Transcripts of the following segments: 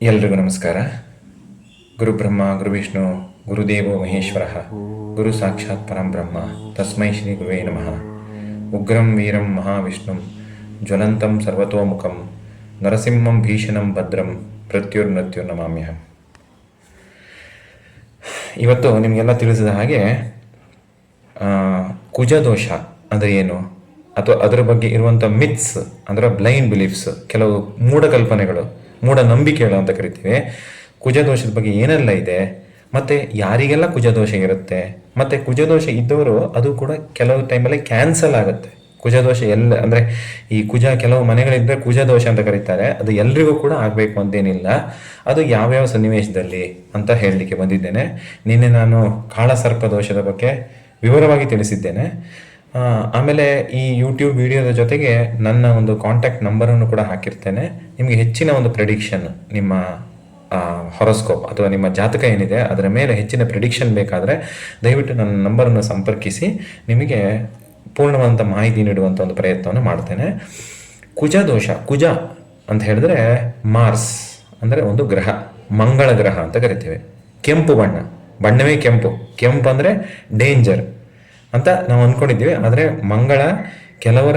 ಎಲ್ರಿಗೂ ನಮಸ್ಕಾರ. ಗುರು ಬ್ರಹ್ಮ, ಗುರು ವಿಷ್ಣು ಗುರುದೇವೋ ಮಹೇಶ್ವರ, ಗುರು ಸಾಕ್ಷಾತ್ ಪರಂ ಬ್ರಹ್ಮ, ತಸ್ಮೈ ಶ್ರೀ ಗುರುವೇ ನಮಃ. ಉಗ್ರಂ, ವೀರಂ, ಮಹಾವಿಷ್ಣುಂ, ಜ್ವಲಂತಂ ಸರ್ವತೋಮುಖಂ, ನರಸಿಂಹಂ, ಭೀಷಣಂ, ಭದ್ರಂ ಪ್ರತ್ಯುರ್ನತ್ಯುರ್ನಮಾಮ್ಯಹಂ ಇವತ್ತು ನಿಮಗೆಲ್ಲ ತಿಳಿಸಿದ ಹಾಗೆ ಕುಜದೋಷ ಅಂದರೆ ಏನು? ಅಥವಾ ಅದರ ಬಗ್ಗೆ ಇರುವಂಥ ಮಿತ್ಸ್ ಅಂದರೆ ಬ್ಲೈಂಡ್ ಬಿಲೀಫ್ಸ್ ಕೆಲವು ಮೂಢಕಲ್ಪನೆಗಳು. ಮೂಢನಂಬಿಕೆಗಳು ಅಂತ ಕರಿತೀವಿ. ಕುಜದೋಷದ ಬಗ್ಗೆ ಏನೆಲ್ಲ ಇದೆ? ಮತ್ತು ಯಾರಿಗೆಲ್ಲ ಕುಜದೋಷ ಇರುತ್ತೆ? ಮತ್ತು ಕುಜದೋಷ ಇದ್ದವರು ಅದು ಕೂಡ ಕೆಲವು ಟೈಮಲ್ಲಿ ಕ್ಯಾನ್ಸಲ್ ಆಗುತ್ತೆ. ಕುಜದೋಷ ಎಲ್ಲ ಅಂದರೆ ಈ ಕುಜ ಕೆಲವು ಮನೆಗಳಿದ್ದರೆ ಕುಜದೋಷ ಅಂತ ಕರೀತಾರೆ. ಅದು ಎಲ್ರಿಗೂ ಕೂಡ ಆಗಬೇಕು ಅಂತೇನಿಲ್ಲ. ಅದು ಯಾವ್ಯಾವ ಸನ್ನಿವೇಶದಲ್ಲಿ ಅಂತ ಹೇಳಲಿಕ್ಕೆ ಬಂದಿದ್ದೇನೆ. ನಿನ್ನೆ ನಾನು ಕಾಳಸರ್ಪ ದೋಷದ ಬಗ್ಗೆ ವಿವರವಾಗಿ ತಿಳಿಸಿದ್ದೇನೆ. ಆಮೇಲೆ ಈ ಯೂಟ್ಯೂಬ್ ವಿಡಿಯೋದ ಜೊತೆಗೆ ನನ್ನ ಒಂದು ಕಾಂಟ್ಯಾಕ್ಟ್ ನಂಬರನ್ನು ಕೂಡ ಹಾಕಿರ್ತೇನೆ. ನಿಮಗೆ ಹೆಚ್ಚಿನ ಒಂದು ಪ್ರೆಡಿಕ್ಷನ್ ನಿಮ್ಮ ಹೊರಸ್ಕೋಪ್ ಅಥವಾ ನಿಮ್ಮ ಜಾತಕ ಏನಿದೆ, ಅದರ ಮೇಲೆ ಹೆಚ್ಚಿನ ಪ್ರಿಡಿಕ್ಷನ್ ಬೇಕಾದರೆ ದಯವಿಟ್ಟು ನನ್ನ ನಂಬರನ್ನು ಸಂಪರ್ಕಿಸಿ. ನಿಮಗೆ ಪೂರ್ಣವಾದಂಥ ಮಾಹಿತಿ ನೀಡುವಂಥ ಒಂದು ಪ್ರಯತ್ನವನ್ನು ಮಾಡ್ತೇನೆ. ಕುಜ ದೋಷ, ಕುಜ ಅಂತ ಹೇಳಿದ್ರೆ ಮಾರ್ಸ್ ಅಂದರೆ ಒಂದು ಗ್ರಹ, ಮಂಗಳ ಗ್ರಹ ಅಂತ ಕರಿತೇವೆ. ಕೆಂಪು ಬಣ್ಣ, ಬಣ್ಣವೇ ಕೆಂಪು. ಕೆಂಪು ಅಂದರೆ ಡೇಂಜರ್ ಅಂತ ನಾವು ಅಂದ್ಕೊಂಡಿದ್ದೀವಿ ಆದರೆ ಮಂಗಳ ಕೆಲವರ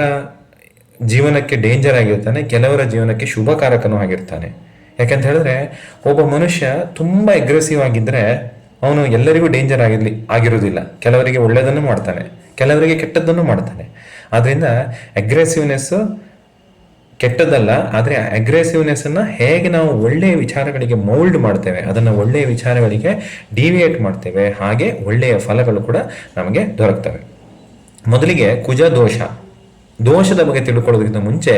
ಜೀವನಕ್ಕೆ ಡೇಂಜರ್ ಆಗಿರ್ತಾನೆ, ಕೆಲವರ ಜೀವನಕ್ಕೆ ಶುಭಕಾರಕನೂ ಆಗಿರ್ತಾನೆ. ಯಾಕಂತ ಹೇಳಿದ್ರೆ, ಒಬ್ಬ ಮನುಷ್ಯ ತುಂಬ ಎಗ್ರೆಸಿವ್ ಆಗಿದ್ದರೆ ಅವನು ಎಲ್ಲರಿಗೂ ಡೇಂಜರ್ ಆಗಿರಲಿ, ಆಗಿರುವುದಿಲ್ಲ. ಕೆಲವರಿಗೆ ಒಳ್ಳೆಯದನ್ನು ಮಾಡ್ತಾನೆ, ಕೆಲವರಿಗೆ ಕೆಟ್ಟದ್ದನ್ನು ಮಾಡ್ತಾನೆ. ಆದ್ದರಿಂದ ಅಗ್ರೆಸಿವ್ನೆಸ್ ಕೆಟ್ಟದ್ದಲ್ಲ, ಆದರೆ ಅಗ್ರೆಸಿವ್ನೆಸ್ ಅನ್ನ ಹೇಗೆ ನಾವು ಒಳ್ಳೆಯ ವಿಚಾರಗಳಿಗೆ ಮೌಲ್ಡ್ ಮಾಡ್ತೇವೆ, ಅದನ್ನು ಒಳ್ಳೆಯ ವಿಚಾರಗಳಿಗೆ ಡಿವಿಯೇಟ್ ಮಾಡ್ತೇವೆ, ಹಾಗೆ ಒಳ್ಳೆಯ ಫಲಗಳು ಕೂಡ ನಮಗೆ ದೊರಕ್ತವೆ. ಮೊದಲಿಗೆ ಕುಜ ದೋಷ. ದೋಷದ ಬಗ್ಗೆ ತಿಳ್ಕೊಳ್ಳೋದಕ್ಕಿಂತ ಮುಂಚೆ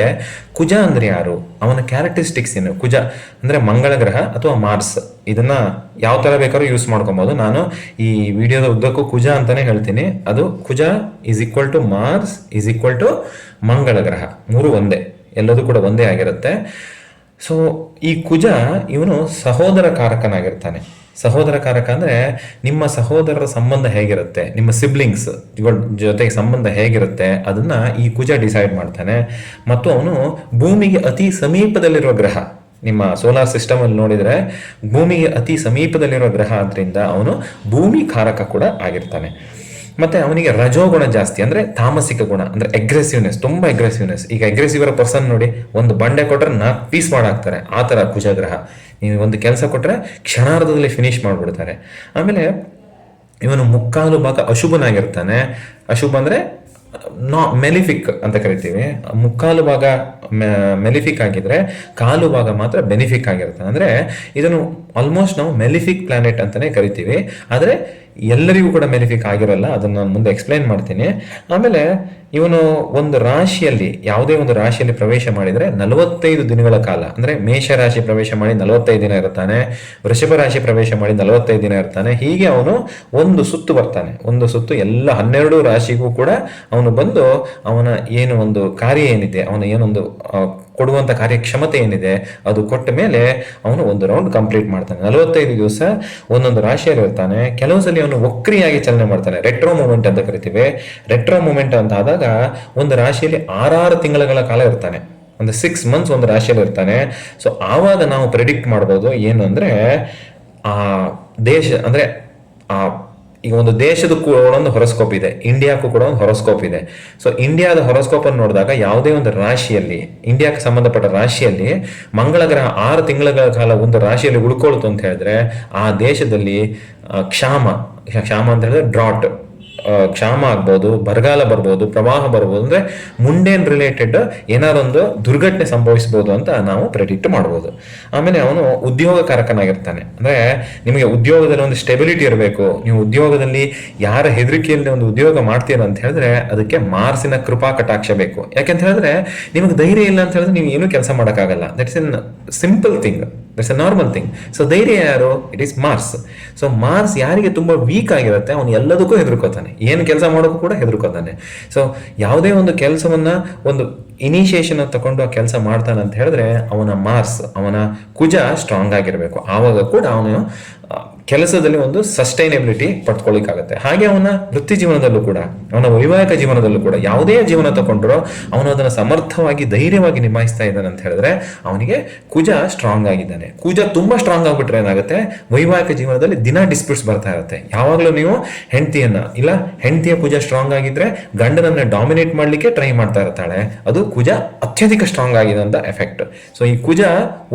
ಕುಜ ಅಂದ್ರೆ ಯಾರು? ಅವನ ಕ್ಯಾರೆಕ್ಟರಿಸ್ಟಿಕ್ಸ್ ಏನು? ಕುಜ ಅಂದ್ರೆ ಮಂಗಳ ಗ್ರಹ ಅಥವಾ ಮಾರ್ಸ್ ಇದನ್ನ ಯಾವ ತರ ಬೇಕಾದ್ರೂ ಯೂಸ್ ಮಾಡ್ಕೊಬಹುದು ನಾನು ಈ ವಿಡಿಯೋದ ಉದ್ದಕ್ಕೂ ಕುಜ ಅಂತಾನೆ ಹೇಳ್ತೀನಿ. ಅದು Kuja is equal to Mars is equal to Mangala graha. ಮೂರು ಒಂದೇ. ಎಲ್ಲದೂ ಕೂಡ ಒಂದೇ ಆಗಿರುತ್ತೆ. ಸೊ ಈ ಕುಜ ಇವನು ಸಹೋದರ ಕಾರಕನಾಗಿರ್ತಾನೆ. ಸಹೋದರ ಕಾರಕ ಅಂದರೆ ನಿಮ್ಮ ಸಹೋದರರ ಸಂಬಂಧ ಹೇಗಿರುತ್ತೆ? ನಿಮ್ಮ ಸಿಬ್ಲಿಂಗ್ಸ್ ಜೊತೆಗೆ ಸಂಬಂಧ ಹೇಗಿರುತ್ತೆ? ಅದನ್ನು ಈ ಕುಜ ಡಿಸೈಡ್ ಮಾಡ್ತಾನೆ. ಮತ್ತು ಅವನು ಭೂಮಿಗೆ ಅತಿ ಸಮೀಪದಲ್ಲಿರುವ ಗ್ರಹ. ನಿಮ್ಮ ಸೋಲಾರ್ ಸಿಸ್ಟಮ್ ಅಲ್ಲಿ ನೋಡಿದ್ರೆ ಭೂಮಿಗೆ ಅತಿ ಸಮೀಪದಲ್ಲಿರುವ ಗ್ರಹ ಆದ್ದರಿಂದ ಅವನು ಭೂಮಿ ಕಾರಕ ಕೂಡ ಆಗಿರ್ತಾನೆ. ಮತ್ತೆ ಅವನಿಗೆ ರಜೋಗುಣ ಜಾಸ್ತಿ, ಅಂದ್ರೆ ತಾಮಸಿಕ ಗುಣ, ಅಂದ್ರೆ ಅಗ್ರೆಸಿವ್ನೆಸ್ ತುಂಬಾ ಅಗ್ರೆಸಿವ್ನೆಸ್ ಈಗ ಅಗ್ರೆಸಿವ್ ಇರೋ ಪರ್ಸನ್ ನೋಡಿ, ಒಂದು ಬಂಡೆ ಕೊಟ್ರೆ ನಾ ಪೀಸ್ ಮಾಡಾಕ್ತಾರೆ, ಆ ತರ ಕುಜಗ್ರಹ. ನೀವು ಒಂದು ಕೆಲಸ ಕೊಟ್ರೆ ಕ್ಷಣಾರ್ಧದಲ್ಲಿ ಫಿನಿಶ್ ಮಾಡ್ಬಿಡ್ತಾರೆ. ಆಮೇಲೆ ಇವನು ಮುಕ್ಕಾಲು ಭಾಗ ಅಶುಭನಾಗಿರ್ತಾನೆ. ಅಶುಭ ಅಂದ್ರೆ, ನಾ ಮೆಲಿಫಿಕ್ ಅಂತ ಕರಿತೀವಿ. ಮುಕ್ಕಾಲು ಭಾಗ ಮೆಲಿಫಿಕ್ ಆಗಿದ್ರೆ ಕಾಲು ಭಾಗ ಮಾತ್ರ ಬೆನಿಫಿಕ್ ಆಗಿರುತ್ತೆ. ಅಂದ್ರೆ ಇದನ್ನು ಆಲ್ಮೋಸ್ಟ್ ನಾವು ಮೆಲಿಫಿಕ್ ಪ್ಲಾನೆಟ್ ಅಂತಾನೆ ಕರಿತೀವಿ. ಆದರೆ ಎಲ್ಲರಿಗೂ ಕೂಡ ಮೆಲಿಫಿಕ್ ಆಗಿರಲ್ಲ, ಅದನ್ನ ನಾನು ಮುಂದೆ ಎಕ್ಸ್ಪ್ಲೈನ್ ಮಾಡ್ತೀನಿ. ಆಮೇಲೆ ಇವನು ಒಂದು ರಾಶಿಯಲ್ಲಿ, ಯಾವುದೇ ಒಂದು ರಾಶಿಯಲ್ಲಿ ಪ್ರವೇಶ ಮಾಡಿದ್ರೆ ನಲವತ್ತೈದು ದಿನಗಳ ಕಾಲ, ಅಂದ್ರೆ ಮೇಷ ರಾಶಿ ಪ್ರವೇಶ ಮಾಡಿ ನಲವತ್ತೈದು ದಿನ ಇರ್ತಾನೆ ವೃಷಭ ರಾಶಿ ಪ್ರವೇಶ ಮಾಡಿ ನಲವತ್ತೈದು ದಿನ ಇರ್ತಾನೆ, ಹೀಗೆ ಅವನು ಒಂದು ಸುತ್ತು ಬರ್ತಾನೆ. ಒಂದು ಸುತ್ತು ಎಲ್ಲ ಹನ್ನೆರಡು ರಾಶಿಗೂ ಕೂಡ ಅವನು ಬಂದು ಅವನ ಏನು ಒಂದು ಕಾರ್ಯ ಏನಿದೆ, ಅವನ ಏನೊಂದು ಆ, ಕೊಡುವಂತ ಕಾರ್ಯಕ್ಷಮತೆ ಏನಿದೆ ಅದು ಕೊಟ್ಟ ಮೇಲೆ ಅವನು ಒಂದು ರೌಂಡ್ ಕಂಪ್ಲೀಟ್ ಮಾಡ್ತಾನೆ. ನಲವತ್ತೈದು ದಿವಸ ಒಂದೊಂದು ರಾಶಿಯಲ್ಲಿ ಇರ್ತಾನೆ. ಕೆಲವು ಸಲ ಅವನು ವಕ್ರಿಯಾಗಿ ಚಲನೆ ಮಾಡ್ತಾನೆ. ರೆಟ್ರೋ ಮೂಮೆಂಟ್ ಅಂತ ಕರಿತೀವಿ. ರೆಟ್ರೋ ಮೂಮೆಂಟ್ ಅಂತ ಆದಾಗ ಒಂದು ರಾಶಿಯಲ್ಲಿ ಆರಾರು ತಿಂಗಳ ಕಾಲ ಇರ್ತಾನೆ. ಒಂದು ಸಿಕ್ಸ್ ಮಂತ್ಸ್ ಒಂದು ರಾಶಿಯಲ್ಲಿ ಇರ್ತಾನೆ. ಸೊ ಆವಾಗ ನಾವು ಪ್ರೆಡಿಕ್ಟ್ ಮಾಡ್ಬೋದು ಏನು ಅಂದ್ರೆ ಆ ದೇಶ ಅಂದರೆ ಆ ಈಗ ಒಂದು ದೇಶದ ಕೂಡ ಒಂದು ಹೊರಸ್ಕೋಪ್ ಇದೆ ಇಂಡಿಯಾಕ್ಕೂ ಕೂಡ ಒಂದು ಹೊರಸ್ಕೋಪ್ ಇದೆ. ಸೊ ಇಂಡಿಯಾದ ಹೊರಸ್ಕೋಪ್ ಅನ್ನು ನೋಡಿದಾಗ ಯಾವುದೇ ಒಂದು ರಾಶಿಯಲ್ಲಿ ಇಂಡಿಯಾಕ್ಕೆ ಸಂಬಂಧಪಟ್ಟ ರಾಶಿಯಲ್ಲಿ ಮಂಗಳ ಗ್ರಹ ಆರು ತಿಂಗಳ ಕಾಲ ಒಂದು ರಾಶಿಯಲ್ಲಿ ಉಳ್ಕೊಳ್ತು ಅಂತ ಹೇಳಿದ್ರೆ, ಆ ದೇಶದಲ್ಲಿ ಕ್ಷಾಮ ಕ್ಷಾಮ ಅಂತ ಹೇಳಿದ್ರೆ ಡ್ರಾಟ್ ಕ್ಷಾಮ ಆಗ್ಬೋದು, ಬರಗಾಲ ಬರ್ಬೋದು, ಪ್ರವಾಹ ಬರ್ಬೋದು, ಅಂದ್ರೆ ಮುಂಡೇನ್ ರಿಲೇಟೆಡ್ ಏನಾದೊಂದು ದುರ್ಘಟನೆ ಸಂಭವಿಸಬಹುದು ಅಂತ ನಾವು ಪ್ರೆಡಿಕ್ಟ್ ಮಾಡ್ಬೋದು. ಆಮೇಲೆ ಅವನು ಉದ್ಯೋಗಕಾರಕನಾಗಿರ್ತಾನೆ ಅಂದ್ರೆ ನಿಮಗೆ ಉದ್ಯೋಗದಲ್ಲಿ ಒಂದು ಸ್ಟೆಬಿಲಿಟಿ ಇರಬೇಕು. ನೀವು ಉದ್ಯೋಗದಲ್ಲಿ ಯಾರ ಹೆದರಿಕೆಯಲ್ಲಿ ಒಂದು ಉದ್ಯೋಗ ಮಾಡ್ತೀರಾ ಅಂತ ಹೇಳಿದ್ರೆ ಅದಕ್ಕೆ ಮಾರ್ಸಿನ ಕೃಪಾ ಕಟಾಕ್ಷ ಬೇಕು. ಯಾಕೆಂತ ಹೇಳಿದ್ರೆ ನಿಮಗೆ ಧೈರ್ಯ ಇಲ್ಲ ಅಂತ ಹೇಳಿದ್ರೆ ನೀವು ಏನೂ ಕೆಲಸ ಮಾಡೋಕ್ಕಾಗಲ್ಲ. That's in simple thing that's a normal thing so ಧೈರ್ಯ ಯಾರು? It is Mars so Mars ಯಾರಿಗೆ ತುಂಬ ವೀಕ್ ಆಗಿರುತ್ತೆ, ಅವನು ಎಲ್ಲದಕ್ಕೂ ಹೆದರ್ಕೋತಾನೆ. ಏನು ಕೆಲಸ ಮಾಡೋಕ್ಕೂ ಕೂಡ ಹೆದರ್ಕೋತಾನೆ. ಸೊ ಯಾವುದೇ ಒಂದು ಕೆಲಸವನ್ನ, ಒಂದು ಇನಿಷಿಯೇಷನ್ ತಗೊಂಡು ಆ ಕೆಲಸ ಮಾಡ್ತಾನೆ ಅಂತ ಹೇಳಿದ್ರೆ ಅವನ ಮಾರ್ಸ್ ಅವನ ಕುಜ ಸ್ಟ್ರಾಂಗ್ ಆಗಿರಬೇಕು. ಆವಾಗ ಕೂಡ ಅವನು ಕೆಲಸದಲ್ಲಿ ಒಂದು ಸಸ್ಟೈನಬಿಲಿಟಿ ಪಡ್ಕೊಳ್ಳಿಕ್ಕಾಗತ್ತೆ ಹಾಗೆ ಅವನ ವೃತ್ತಿ ಜೀವನದಲ್ಲೂ ಕೂಡ, ಅವನ ವೈವಾಹಿಕ ಜೀವನದಲ್ಲೂ ಕೂಡ ಯಾವುದೇ ಜೀವನ ತಗೊಂಡ್ರು ಅವನು ಅದನ್ನು ಸಮರ್ಥವಾಗಿ, ಧೈರ್ಯವಾಗಿ ನಿಭಾಯಿಸ್ತಾ ಇದ್ದಾನೆ ಅಂತ ಹೇಳಿದ್ರೆ ಅವನಿಗೆ ಕುಜ ಸ್ಟ್ರಾಂಗ್ ಆಗಿದ್ದಾನೆ. ಕುಜ ತುಂಬಾ ಸ್ಟ್ರಾಂಗ್ ಆಗಿಬಿಟ್ರೆ ಏನಾಗುತ್ತೆ? ವೈವಾಹಿಕ ಜೀವನದಲ್ಲಿ ದಿನ ಡಿಸ್ಪ್ಯೂಟ್ಸ್ ಬರ್ತಾ ಇರುತ್ತೆ. ಯಾವಾಗಲೂ ನೀವು ಹೆಂಡತಿಯನ್ನ, ಇಲ್ಲ, ಹೆಂಡತಿಯ ಕುಜ ಸ್ಟ್ರಾಂಗ್ ಆಗಿದ್ರೆ ಗಂಡನನ್ನ ಡಾಮಿನೇಟ್ ಮಾಡ್ಲಿಕ್ಕೆ ಟ್ರೈ ಮಾಡ್ತಾ ಇರ್ತಾಳೆ. ಅದು ಕುಜ ಅತ್ಯಧಿಕ ಸ್ಟ್ರಾಂಗ್ ಆಗಿದೆ ಅಂತ ಎಫೆಕ್ಟ್ ಸೊ ಈ ಕುಜ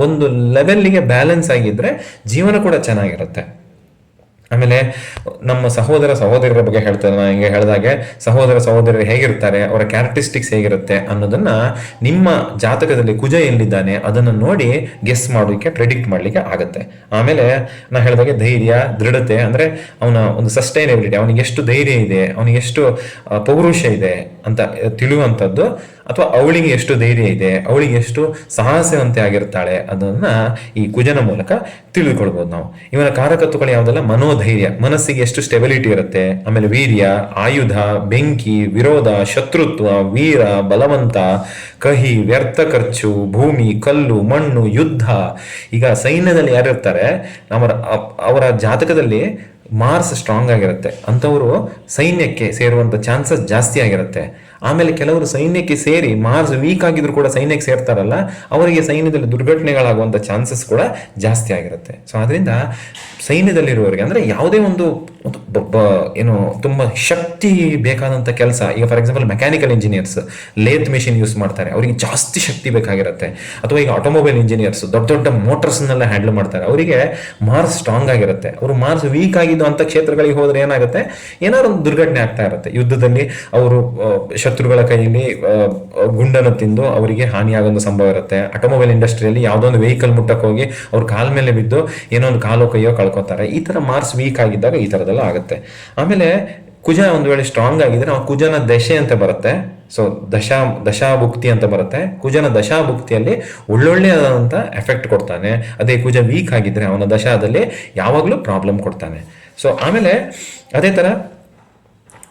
ಒಂದು ಲೆವೆಲ್ಗೆ ಬ್ಯಾಲೆನ್ಸ್ ಆಗಿದ್ರೆ ಜೀವನ ಕೂಡ ಚೆನ್ನಾಗಿರುತ್ತೆ. ಆಮೇಲೆ ನಮ್ಮ ಸಹೋದರ ಸಹೋದರರ ಬಗ್ಗೆ ಹೇಳ್ತಾರೆ ನಾನು ಹಿಂಗೆ ಹೇಳಿದಾಗೆ, ಸಹೋದರ ಸಹೋದರರು ಹೇಗಿರ್ತಾರೆ, ಅವರ ಕ್ಯಾರೆಕ್ಟರಿಸ್ಟಿಕ್ಸ್ ಹೇಗಿರುತ್ತೆ ಅನ್ನೋದನ್ನ ನಿಮ್ಮ ಜಾತಕದಲ್ಲಿ ಕುಜ ಎಲ್ಲಿದ್ದಾನೆ ಅದನ್ನು ನೋಡಿ ಗೆಸ್ ಮಾಡೋಕ್ಕೆ ಪ್ರಿಡಿಕ್ಟ್ ಮಾಡಲಿಕ್ಕೆ ಆಗುತ್ತೆ. ಆಮೇಲೆ ನಾನು ಹೇಳಿದಾಗೆ ಧೈರ್ಯ, ದೃಢತೆ, ಅಂದರೆ ಅವನ ಒಂದು ಸಸ್ಟೈನಬಿಲಿಟಿ ಅವನಿಗೆ ಎಷ್ಟು ಧೈರ್ಯ ಇದೆ, ಅವನಿಗೆ ಎಷ್ಟು ಪೌರುಷ ಇದೆ ಅಂತ ತಿಳಿಯುವಂಥದ್ದು ಅಥವಾ ಅವಳಿಗೆ ಎಷ್ಟು ಧೈರ್ಯ ಇದೆ, ಅವಳಿಗೆ ಎಷ್ಟು ಸಾಹಸವಂತೆ ಆಗಿರ್ತಾಳೆ, ಅದನ್ನ ಈ ಕುಜನ ಮೂಲಕ ತಿಳಿದುಕೊಳ್ಬಹುದು ನಾವು. ಇವನ ಕಾರಕತ್ವಗಳು ಯಾವುದಲ್ಲ? ಮನೋಧೈರ್ಯ. ಮನಸ್ಸಿಗೆ ಎಷ್ಟು ಸ್ಟೆಬಿಲಿಟಿ ಇರುತ್ತೆ? ಆಮೇಲೆ ವೀರ್ಯ, ಆಯುಧ, ಬೆಂಕಿ, ವಿರೋಧ, ಶತ್ರುತ್ವ, ವೀರ, ಬಲವಂತ, ಕಹಿ, ವ್ಯರ್ಥ ಖರ್ಚು, ಭೂಮಿ, ಕಲ್ಲು, ಮಣ್ಣು, ಯುದ್ಧ. ಈಗ ಸೈನ್ಯದಲ್ಲಿ ಯಾರಿರ್ತಾರೆ? ಅವರ ಅವರ ಜಾತಕದಲ್ಲಿ ಮಾರ್ಸ್ ಸ್ಟ್ರಾಂಗ್ ಆಗಿರುತ್ತೆ. ಅಂಥವರು ಸೈನ್ಯಕ್ಕೆ ಸೇರುವಂತ ಚಾನ್ಸಸ್ ಜಾಸ್ತಿ ಆಗಿರುತ್ತೆ. ಆಮೇಲೆ ಕೆಲವರು ಸೈನ್ಯಕ್ಕೆ ಸೇರಿ ಮಾರ್ಸ್ ವೀಕ್ ಆಗಿದ್ರು ಕೂಡ ಸೈನ್ಯಕ್ಕೆ ಸೇರ್ತಾರಲ್ಲ, ಅವರಿಗೆ ಸೈನ್ಯದಲ್ಲಿ ದುರ್ಘಟನೆಗಳಾಗುವಂತ ಚಾನ್ಸಸ್ ಕೂಡ ಜಾಸ್ತಿ ಆಗಿರುತ್ತೆ. ಸೊ ಅದರಿಂದ ಸೈನ್ಯದಲ್ಲಿರುವವರಿಗೆ ಅಂದ್ರೆ ಯಾವುದೇ ಒಂದು ಏನು ತುಂಬಾ ಶಕ್ತಿ ಬೇಕಾದಂತ ಕೆಲಸ, ಈಗ for example mechanical engineers lathe machine use ಮಾಡ್ತಾರೆ, ಅವರಿಗೆ ಜಾಸ್ತಿ ಶಕ್ತಿ ಬೇಕಾಗಿರುತ್ತೆ. ಅಥವಾ ಈಗ ಆಟೋಮೊಬೈಲ್ ಇಂಜಿನಿಯರ್ಸ್ ದೊಡ್ಡ ದೊಡ್ಡ ಮೋಟರ್ಸ್ನೆಲ್ಲ ಹ್ಯಾಂಡಲ್ ಮಾಡ್ತಾರೆ, ಅವರಿಗೆ ಮಾರ್ಸ್ ಸ್ಟ್ರಾಂಗ್ ಆಗಿರುತ್ತೆ. ಅವರು ಮಾರ್ಸ್ ವೀಕ್ ಆಗಿದ್ದು ಅಂತ ಕ್ಷೇತ್ರಗಳಿಗೆ ಹೋದ್ರೆ ಏನಾಗುತ್ತೆ? ಏನಾದ್ರು ಒಂದು ದುರ್ಘಟನೆ ಆಗ್ತಾ ಇರುತ್ತೆ. ಯುದ್ಧದಲ್ಲಿ ಅವರು ಶತ್ರುಗಳ ಕೈಯಲ್ಲಿ ಗುಂಡನ್ನು ತಿಂದು ಅವರಿಗೆ ಹಾನಿಯಾಗೊಂದು ಸಂಭವ ಇರುತ್ತೆ. ಆಟೋಮೊಬೈಲ್ ಇಂಡಸ್ಟ್ರಿಯಲ್ಲಿ ಯಾವುದೋ ಒಂದು ವೆಹಿಕಲ್ ಮುಟ್ಟಕ್ಕೆ ಹೋಗಿ ಅವ್ರ ಕಾಲ ಮೇಲೆ ಬಿದ್ದು ಏನೋ ಒಂದು ಕಾಲೋ ಕೈಯೋ ಕಳ್ಕೊತಾರೆ. ಈ ಥರ ಮಾರ್ಸ್ ವೀಕ್ ಆಗಿದ್ದಾಗ ಈ ಥರದೆಲ್ಲ ಆಗುತ್ತೆ. ಆಮೇಲೆ ಕುಜ ಒಂದು ವೇಳೆ ಸ್ಟ್ರಾಂಗ್ ಆಗಿದ್ರೆ ಆ ಕುಜನ ದಶೆ ಅಂತ ಬರುತ್ತೆ. ಸೊ ದಶಾ, ದಶಾಭುಕ್ತಿ ಅಂತ ಬರುತ್ತೆ. ಕುಜನ ದಶಾಭುಕ್ತಿಯಲ್ಲಿ ಒಳ್ಳೊಳ್ಳೆಯಾದಂಥ ಎಫೆಕ್ಟ್ ಕೊಡ್ತಾನೆ. ಅದೇ ಕುಜ ವೀಕ್ ಆಗಿದ್ರೆ ಅವನ ದಶಾದಲ್ಲಿ ಯಾವಾಗಲೂ ಪ್ರಾಬ್ಲಮ್ ಕೊಡ್ತಾನೆ. ಸೊ ಆಮೇಲೆ ಅದೇ ತರ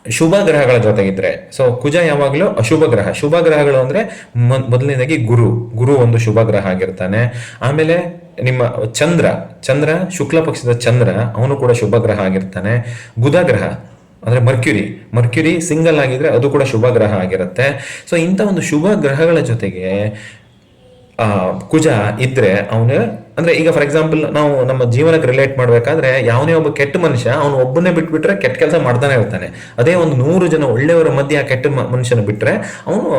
ಶುಭ ಗ್ರಹಗಳ ಜೊತೆಗಿದ್ರೆ. ಸೊ ಕುಜ ಯಾವಾಗಲೂ ಅಶುಭ ಗ್ರಹ. ಶುಭ ಗ್ರಹಗಳು ಅಂದ್ರೆ ಮೊದಲನೇದಾಗಿ ಗುರು. ಗುರು ಒಂದು ಶುಭ ಗ್ರಹ ಆಗಿರ್ತಾನೆ. ಆಮೇಲೆ ನಿಮ್ಮ ಚಂದ್ರ. ಚಂದ್ರ, ಶುಕ್ಲ ಪಕ್ಷದ ಚಂದ್ರ, ಅವನು ಕೂಡ ಶುಭ ಗ್ರಹ ಆಗಿರ್ತಾನೆ. ಬುಧ ಗ್ರಹ ಅಂದ್ರೆ ಮರ್ಕ್ಯುರಿ. ಮರ್ಕ್ಯುರಿ ಸಿಂಗಲ್ ಆಗಿದ್ರೆ ಅದು ಕೂಡ ಶುಭ ಗ್ರಹ ಆಗಿರುತ್ತೆ. ಸೊ ಇಂಥ ಒಂದು ಶುಭ ಗ್ರಹಗಳ ಜೊತೆಗೆ, ಆ, ಕುಜ ಇದ್ರೆ ಅವನು ಅಂದ್ರೆ ಈಗ ಫಾರ್ ಎಕ್ಸಾಂಪಲ್ ನಾವು ನಮ್ಮ ಜೀವನಕ್ಕೆ ರಿಲೇಟ್ ಮಾಡ್ಬೇಕಾದ್ರೆ ಯಾವನೇ ಒಬ್ಬ ಕೆಟ್ಟ ಮನುಷ್ಯ ಅವನು ಒಬ್ಬನೇ ಬಿಟ್ಬಿಟ್ರೆ ಕೆಟ್ಟ ಕೆಲಸ ಮಾಡ್ತಾನೆ ಇರ್ತಾನೆ. ಅದೇ ಒಂದು ನೂರು ಜನ ಒಳ್ಳೆಯವರ ಮಧ್ಯೆ ಆ ಕೆಟ್ಟ ಮನುಷ್ಯನ ಬಿಟ್ರೆ ಅವನು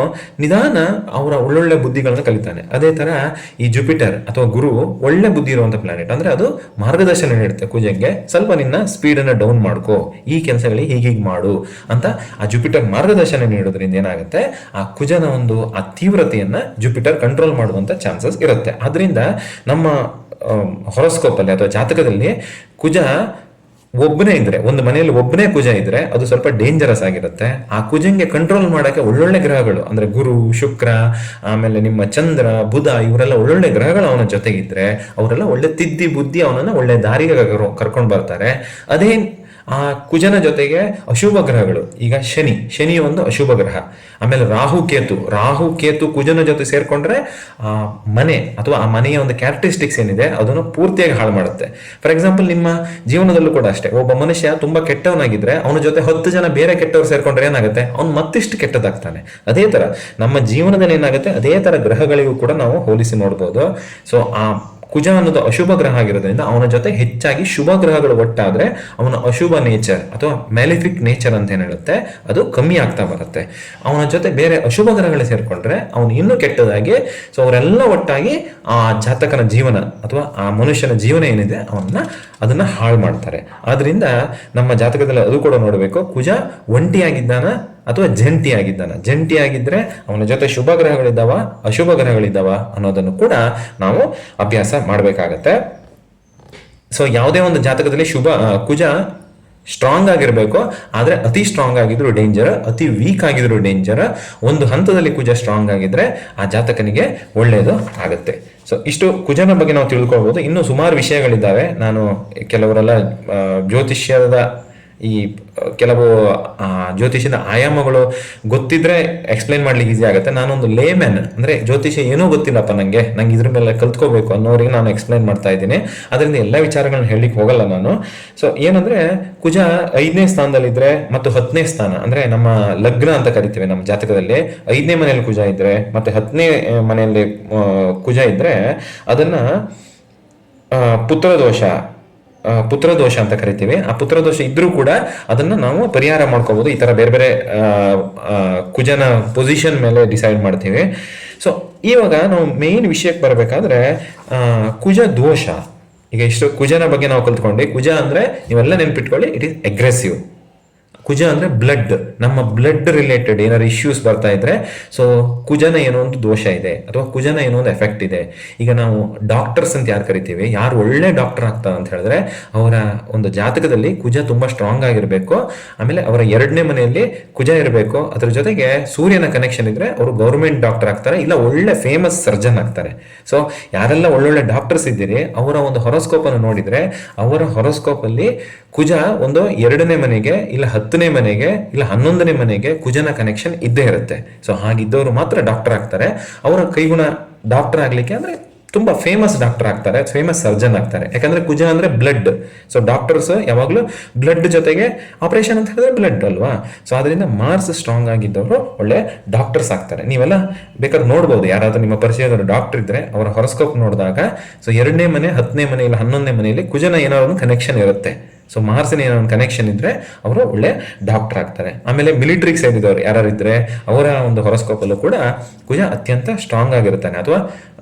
ನಿಧಾನ ಅವರ ಒಳ್ಳೊಳ್ಳೆ ಬುದ್ಧಿಗಳನ್ನ ಕಲಿತಾನೆ. ಅದೇ ತರ ಈ ಜುಪಿಟರ್ ಅಥವಾ ಗುರು ಒಳ್ಳೆ ಬುದ್ಧಿ ಇರುವಂತ ಪ್ಲಾನೆಟ್ ಅಂದ್ರೆ ಅದು ಮಾರ್ಗದರ್ಶನ ನೀಡುತ್ತೆ ಕುಜಂಗೆ ಸ್ವಲ್ಪ ನಿನ್ನ ಸ್ಪೀಡ್ ಅನ್ನ ಡೌನ್ ಮಾಡ್ಕೋ. ಈ ಕೆಲಸಗಳಿಗೆ ಹೀಗೀಗೆ ಮಾಡು ಅಂತ ಆ ಜುಪಿಟರ್ ಮಾರ್ಗದರ್ಶನ ನೀಡೋದ್ರಿಂದ ಏನಾಗುತ್ತೆ? ಆ ಕುಜನ ಒಂದು ಆ ತೀವ್ರತೆಯನ್ನ ಜುಪಿಟರ್ ಕಂಟ್ರೋಲ್ ಮಾಡುವಂತ ಚಾನ್ಸಸ್ ಇರುತ್ತೆ. ಅದರಿಂದ ನಮ್ಮ ಹೊರಸ್ಕೋಪ್ ಅಲ್ಲಿ ಅಥವಾ ಜಾತಕದಲ್ಲಿ ಕುಜ ಒಬ್ಬನೇ ಇದ್ರೆ, ಒಂದು ಮನೆಯಲ್ಲಿ ಒಬ್ಬನೇ ಕುಜ ಇದ್ರೆ ಅದು ಸ್ವಲ್ಪ ಡೇಂಜರಸ್ ಆಗಿರುತ್ತೆ. ಆ ಕುಜಂಗೆ ಕಂಟ್ರೋಲ್ ಮಾಡೋಕ್ಕೆ ಒಳ್ಳೊಳ್ಳೆ ಗ್ರಹಗಳು, ಅಂದ್ರೆ ಗುರು, ಶುಕ್ರ, ಆಮೇಲೆ ನಿಮ್ಮ ಚಂದ್ರ, ಬುಧ, ಇವರೆಲ್ಲ ಒಳ್ಳೊಳ್ಳೆ ಗ್ರಹಗಳು ಅವನ ಜೊತೆಗಿದ್ರೆ ಅವರೆಲ್ಲ ಒಳ್ಳೆ ತಿದ್ದಿ ಬುದ್ಧಿ ಅವನನ್ನ ಒಳ್ಳೆ ದಾರಿಗೆ ಕರ್ಕೊಂಡು ಬರ್ತಾರೆ. ಅದೇ ಆ ಕುಜನ ಜೊತೆಗೆ ಅಶುಭ ಗ್ರಹಗಳು. ಈಗ ಶನಿ ಶನಿ ಒಂದು ಅಶುಭ ಗ್ರಹ. ಆಮೇಲೆ ರಾಹು ಕೇತು. ರಾಹು, ಕೇತು, ಕುಜನ ಜೊತೆ ಸೇರ್ಕೊಂಡ್ರೆ, ಆ ಮನೆ ಅಥವಾ ಆ ಮನೆಯ ಒಂದು ಕ್ಯಾರೆಕ್ಟರಿಸ್ಟಿಕ್ಸ್ ಏನಿದೆ, ಅದನ್ನು ಪೂರ್ತಿಯಾಗಿ ಹಾಳು ಮಾಡುತ್ತೆ. ಫಾರ್ ಎಕ್ಸಾಂಪಲ್ ನಿಮ್ಮ ಜೀವನದಲ್ಲೂ ಕೂಡ ಅಷ್ಟೇ. ಒಬ್ಬ ಮನುಷ್ಯ ತುಂಬಾ ಕೆಟ್ಟವನಾಗಿದ್ರೆ, ಅವನ ಜೊತೆ ಹತ್ತು ಜನ ಬೇರೆ ಕೆಟ್ಟವರು ಸೇರ್ಕೊಂಡ್ರೆ ಏನಾಗುತ್ತೆ? ಅವ್ನು ಮತ್ತಿಷ್ಟು ಕೆಟ್ಟದಾಗ್ತಾನೆ. ಅದೇ ತರ ನಮ್ಮ ಜೀವನದಲ್ಲಿ ಏನಾಗುತ್ತೆ? ಅದೇ ತರ ಗ್ರಹಗಳಿಗೂ ಕೂಡ ನಾವು ಹೋಲಿಸಿ ನೋಡ್ಬೋದು. ಸೊ ಆ ಕುಜ ಅನ್ನೋದು ಅಶುಭ ಗ್ರಹ ಆಗಿರೋದ್ರಿಂದ ಅವನ ಜೊತೆ ಹೆಚ್ಚಾಗಿ ಶುಭ ಗ್ರಹಗಳು ಒಟ್ಟಾದ್ರೆ ಅವನ ಅಶುಭ ನೇಚರ್ ಅಥವಾ ಮ್ಯಾಲಿಫಿಕ್ ನೇಚರ್ ಅಂತ ಏನ್ ಹೇಳುತ್ತೆ? ಅದು ಕಮ್ಮಿ ಆಗ್ತಾ ಬರುತ್ತೆ. ಅವನ ಜೊತೆ ಬೇರೆ ಅಶುಭ ಗ್ರಹಗಳು ಸೇರ್ಕೊಂಡ್ರೆ ಅವನು ಇನ್ನೂ ಕೆಟ್ಟದಾಗಿ ಸೊ ಅವರೆಲ್ಲ ಒಟ್ಟಾಗಿ ಆ ಜಾತಕನ ಜೀವನ ಅಥವಾ ಆ ಮನುಷ್ಯನ ಜೀವನ ಏನಿದೆ, ಅವನ್ನ ಅದನ್ನ ಹಾಳು ಮಾಡ್ತಾರೆ. ಆದ್ದರಿಂದ ನಮ್ಮ ಜಾತಕದಲ್ಲಿ ಅದು ಕೂಡ ನೋಡಬೇಕು. ಕುಜ ಒಂಟಿಯಾಗಿದ್ದಾನ ಅಥವಾ ಜಂಟಿಯಾಗಿದ್ದಾನ? ಜಂಟಿಯಾಗಿದ್ರೆ ಅವನ ಜೊತೆ ಶುಭ ಗ್ರಹಗಳಿದ್ದಾವ, ಅಶುಭ ಗ್ರಹಗಳಿದ್ದಾವ ಅನ್ನೋದನ್ನು ಕೂಡ ನಾವು ಅಭ್ಯಾಸ ಮಾಡಬೇಕಾಗತ್ತೆ. ಸೊ ಯಾವುದೇ ಒಂದು ಜಾತಕದಲ್ಲಿ ಶುಭ, ಕುಜ ಸ್ಟ್ರಾಂಗ್ ಆಗಿರಬೇಕು, ಆದರೆ ಅತಿ ಸ್ಟ್ರಾಂಗ್ ಆಗಿದ್ರು ಡೇಂಜರ್ ಅತಿ ವೀಕ್ ಆಗಿದ್ರು ಡೇಂಜರ್ ಒಂದು ಹಂತದಲ್ಲಿ ಕುಜ ಸ್ಟ್ರಾಂಗ್ ಆಗಿದ್ರೆ ಆ ಜಾತಕನಿಗೆ ಒಳ್ಳೆಯದು ಆಗುತ್ತೆ. ಸೊ ಇಷ್ಟು ಕುಜನ ಬಗ್ಗೆ ನಾವು ತಿಳ್ಕೊಳ್ಬಹುದು ಇನ್ನೂ ಸುಮಾರು ವಿಷಯಗಳಿದ್ದಾವೆ. ನಾನು ಕೆಲವರೆಲ್ಲ ಜ್ಯೋತಿಷ್ಯದ ಈ ಕೆಲವು ಜ್ಯೋತಿಷ್ಯದ ಆಯಾಮಗಳು ಗೊತ್ತಿದ್ರೆ ಎಕ್ಸ್ಪ್ಲೈನ್ ಮಾಡ್ಲಿಕ್ಕೆ ಈಸಿ ಆಗುತ್ತೆ. ನಾನೊಂದು ಲೇಮ್ಯಾನ್ ಅಂದ್ರೆ ಜ್ಯೋತಿಷ್ಯ ಏನೂ ಗೊತ್ತಿಲ್ಲಪ್ಪ ನನಗೆ ನಂಗೆ ಇದ್ರ ಮೇಲೆ ಕಲ್ತ್ಕೋಬೇಕು ಅನ್ನೋರಿಗೆ ನಾನು ಎಕ್ಸ್ಪ್ಲೈನ್ ಮಾಡ್ತಾ ಇದ್ದೀನಿ. ಅದರಿಂದ ಎಲ್ಲ ವಿಚಾರಗಳನ್ನ ಹೇಳಲಿಕ್ಕೆ ಹೋಗಲ್ಲ ನಾನು. ಸೊ ಏನಂದ್ರೆ ಕುಜ ಐದನೇ ಸ್ಥಾನದಲ್ಲಿದ್ದರೆ ಮತ್ತು ಹತ್ತನೇ ಸ್ಥಾನ ಅಂದ್ರೆ ನಮ್ಮ ಲಗ್ನ ಅಂತ ಕರಿತೀವಿ ನಮ್ಮ ಜಾತಕದಲ್ಲಿ. ಐದನೇ ಮನೆಯಲ್ಲಿ ಕುಜ ಇದ್ರೆ ಮತ್ತೆ ಹತ್ತನೇ ಮನೆಯಲ್ಲಿ ಕುಜ ಇದ್ರೆ ಅದನ್ನ ಪುತ್ರ ಆ, ಪುತ್ರದೋಷ ಅಂತ ಕರಿತೀವಿ. ಆ ಪುತ್ರದೋಷ ಇದ್ರೂ ಕೂಡ ಅದನ್ನ ನಾವು ಪರಿಹಾರ ಮಾಡ್ಕೋಬಹುದು ಈ ತರ ಬೇರೆ ಬೇರೆ ಕುಜನ ಪೊಸಿಷನ್ ಮೇಲೆ ಡಿಸೈಡ್ ಮಾಡ್ತೀವಿ. ಸೊ ಇವಾಗ ನಾವು ಮೇನ್ ವಿಷಯಕ್ಕೆ ಬರಬೇಕಾದ್ರೆ ಕುಜ ದೋಷ. ಈಗ ಇಷ್ಟು ಕುಜನ ಬಗ್ಗೆ ನಾವು ಕಲ್ತ್ಕೊಂಡ್ವಿ. ಕುಜ ಅಂದ್ರೆ ನೀವೆಲ್ಲ ನೆನ್ಪಿಟ್ಕೊಳ್ಳಿ ಇಟ್ ಇಸ್ ಅಗ್ರೆಸಿವ್ ಕುಜ ಅಂದರೆ ಬ್ಲಡ್ ನಮ್ಮ ಬ್ಲಡ್ ರಿಲೇಟೆಡ್ ಏನಾದ್ರು ಇಶ್ಯೂಸ್ ಬರ್ತಾ ಇದ್ರೆ ಸೊ ಕುಜನ ಏನೋ ಒಂದು ದೋಷ ಇದೆ, ಅಥವಾ ಕುಜನ ಏನೋ ಒಂದು ಎಫೆಕ್ಟ್ ಇದೆ. ಈಗ ನಾವು ಡಾಕ್ಟರ್ಸ್ ಅಂತ ಯಾರು ಕರಿತೀವಿ? ಯಾರು ಒಳ್ಳೆ ಡಾಕ್ಟರ್ ಆಗ್ತಾರೆ ಅಂತ ಹೇಳಿದ್ರೆ, ಅವರ ಒಂದು ಜಾತಕದಲ್ಲಿ ಕುಜ ತುಂಬಾ ಸ್ಟ್ರಾಂಗ್ ಆಗಿರಬೇಕು. ಆಮೇಲೆ ಅವರ ಎರಡನೇ ಮನೆಯಲ್ಲಿ ಕುಜ ಇರಬೇಕು. ಅದ್ರ ಜೊತೆಗೆ ಸೂರ್ಯನ ಕನೆಕ್ಷನ್ ಇದ್ರೆ ಅವರು ಗೌರ್ಮೆಂಟ್ ಡಾಕ್ಟರ್ ಆಗ್ತಾರೆ, ಇಲ್ಲ ಒಳ್ಳೆ ಫೇಮಸ್ ಸರ್ಜನ್ ಆಗ್ತಾರೆ. ಸೊ ಯಾರೆಲ್ಲ ಒಳ್ಳೊಳ್ಳೆ ಡಾಕ್ಟರ್ಸ್ ಇದ್ದೀರಿ, ಅವರ ಒಂದು ಹೊರಸ್ಕೋಪ್ ಅನ್ನು ನೋಡಿದ್ರೆ, ಅವರ ಹೊರಸ್ಕೋಪ್ ಅಲ್ಲಿ ಕುಜ ಒಂದು ಎರಡನೇ ಮನೆಗೆ ಇಲ್ಲ ಹತ್ತನೇ ಮನೆಗೆ ಇಲ್ಲ ಹನ್ನೊಂದನೇ ಮನೆಗೆ ಕುಜನ ಕನೆಕ್ಷನ್ ಇದ್ದೇ ಇರುತ್ತೆ. ಸೊ ಹಾಗಿದ್ದವರು ಮಾತ್ರ ಡಾಕ್ಟರ್ ಆಗ್ತಾರೆ. ಅವರ ಕೈಗುಣ ಡಾಕ್ಟರ್ ಆಗ್ಲಿಕ್ಕೆ ಅಂದ್ರೆ ತುಂಬಾ ಫೇಮಸ್ ಡಾಕ್ಟರ್ ಆಗ್ತಾರೆ ಫೇಮಸ್ ಸರ್ಜನ್ ಆಗ್ತಾರೆ. ಯಾಕಂದ್ರೆ ಕುಜ ಅಂದ್ರೆ ಬ್ಲಡ್ ಸೊ ಡಾಕ್ಟರ್ಸ್ ಯಾವಾಗಲೂ ಬ್ಲಡ್ ಜೊತೆಗೆ ಆಪರೇಷನ್ ಅಂತ ಹೇಳಿದ್ರೆ ಬ್ಲಡ್ ಅಲ್ವಾ? ಸೊ ಅದರಿಂದ ಮಾರ್ಸ್ ಸ್ಟ್ರಾಂಗ್ ಆಗಿದ್ದವರು ಒಳ್ಳೆ ಡಾಕ್ಟರ್ಸ್ ಆಗ್ತಾರೆ. ನೀವೆಲ್ಲ ಬೇಕಾದ್ರೆ ನೋಡ್ಬೋದು. ಯಾರಾದ್ರೂ ನಿಮ್ಮ ಪರಿಚಯದವರು ಡಾಕ್ಟರ್ ಇದ್ರೆ ಅವರ ಹೊರಸ್ಕೋಪ್ ನೋಡಿದಾಗ ಸೊ ಎರಡನೇ ಮನೆ, ಹತ್ತನೇ ಮನೆ, ಇಲ್ಲ ಹನ್ನೊಂದನೇ ಮನೆಯಲ್ಲಿ ಕುಜನ ಏನಾದ್ರು ಕನೆಕ್ಷನ್ ಇರುತ್ತೆ. ಸೊ ಮಾರ್ಸಿನ ಏನೋ ಒಂದು ಕನೆಕ್ಷನ್ ಇದ್ರೆ ಅವರು ಒಳ್ಳೆ ಡಾಕ್ಟರ್ ಆಗ್ತಾರೆ. ಆಮೇಲೆ ಮಿಲಿಟರಿಗೆ ಸೇರಿದವರು ಯಾರು ಇದ್ರೆ ಅವರ ಒಂದು ಹೊರಸ್ಕೋಪ್ ಅಲ್ಲೂ ಕೂಡ ಕುಜ ಅತ್ಯಂತ ಸ್ಟ್ರಾಂಗ್ ಆಗಿರ್ತಾನೆ ಅಥವಾ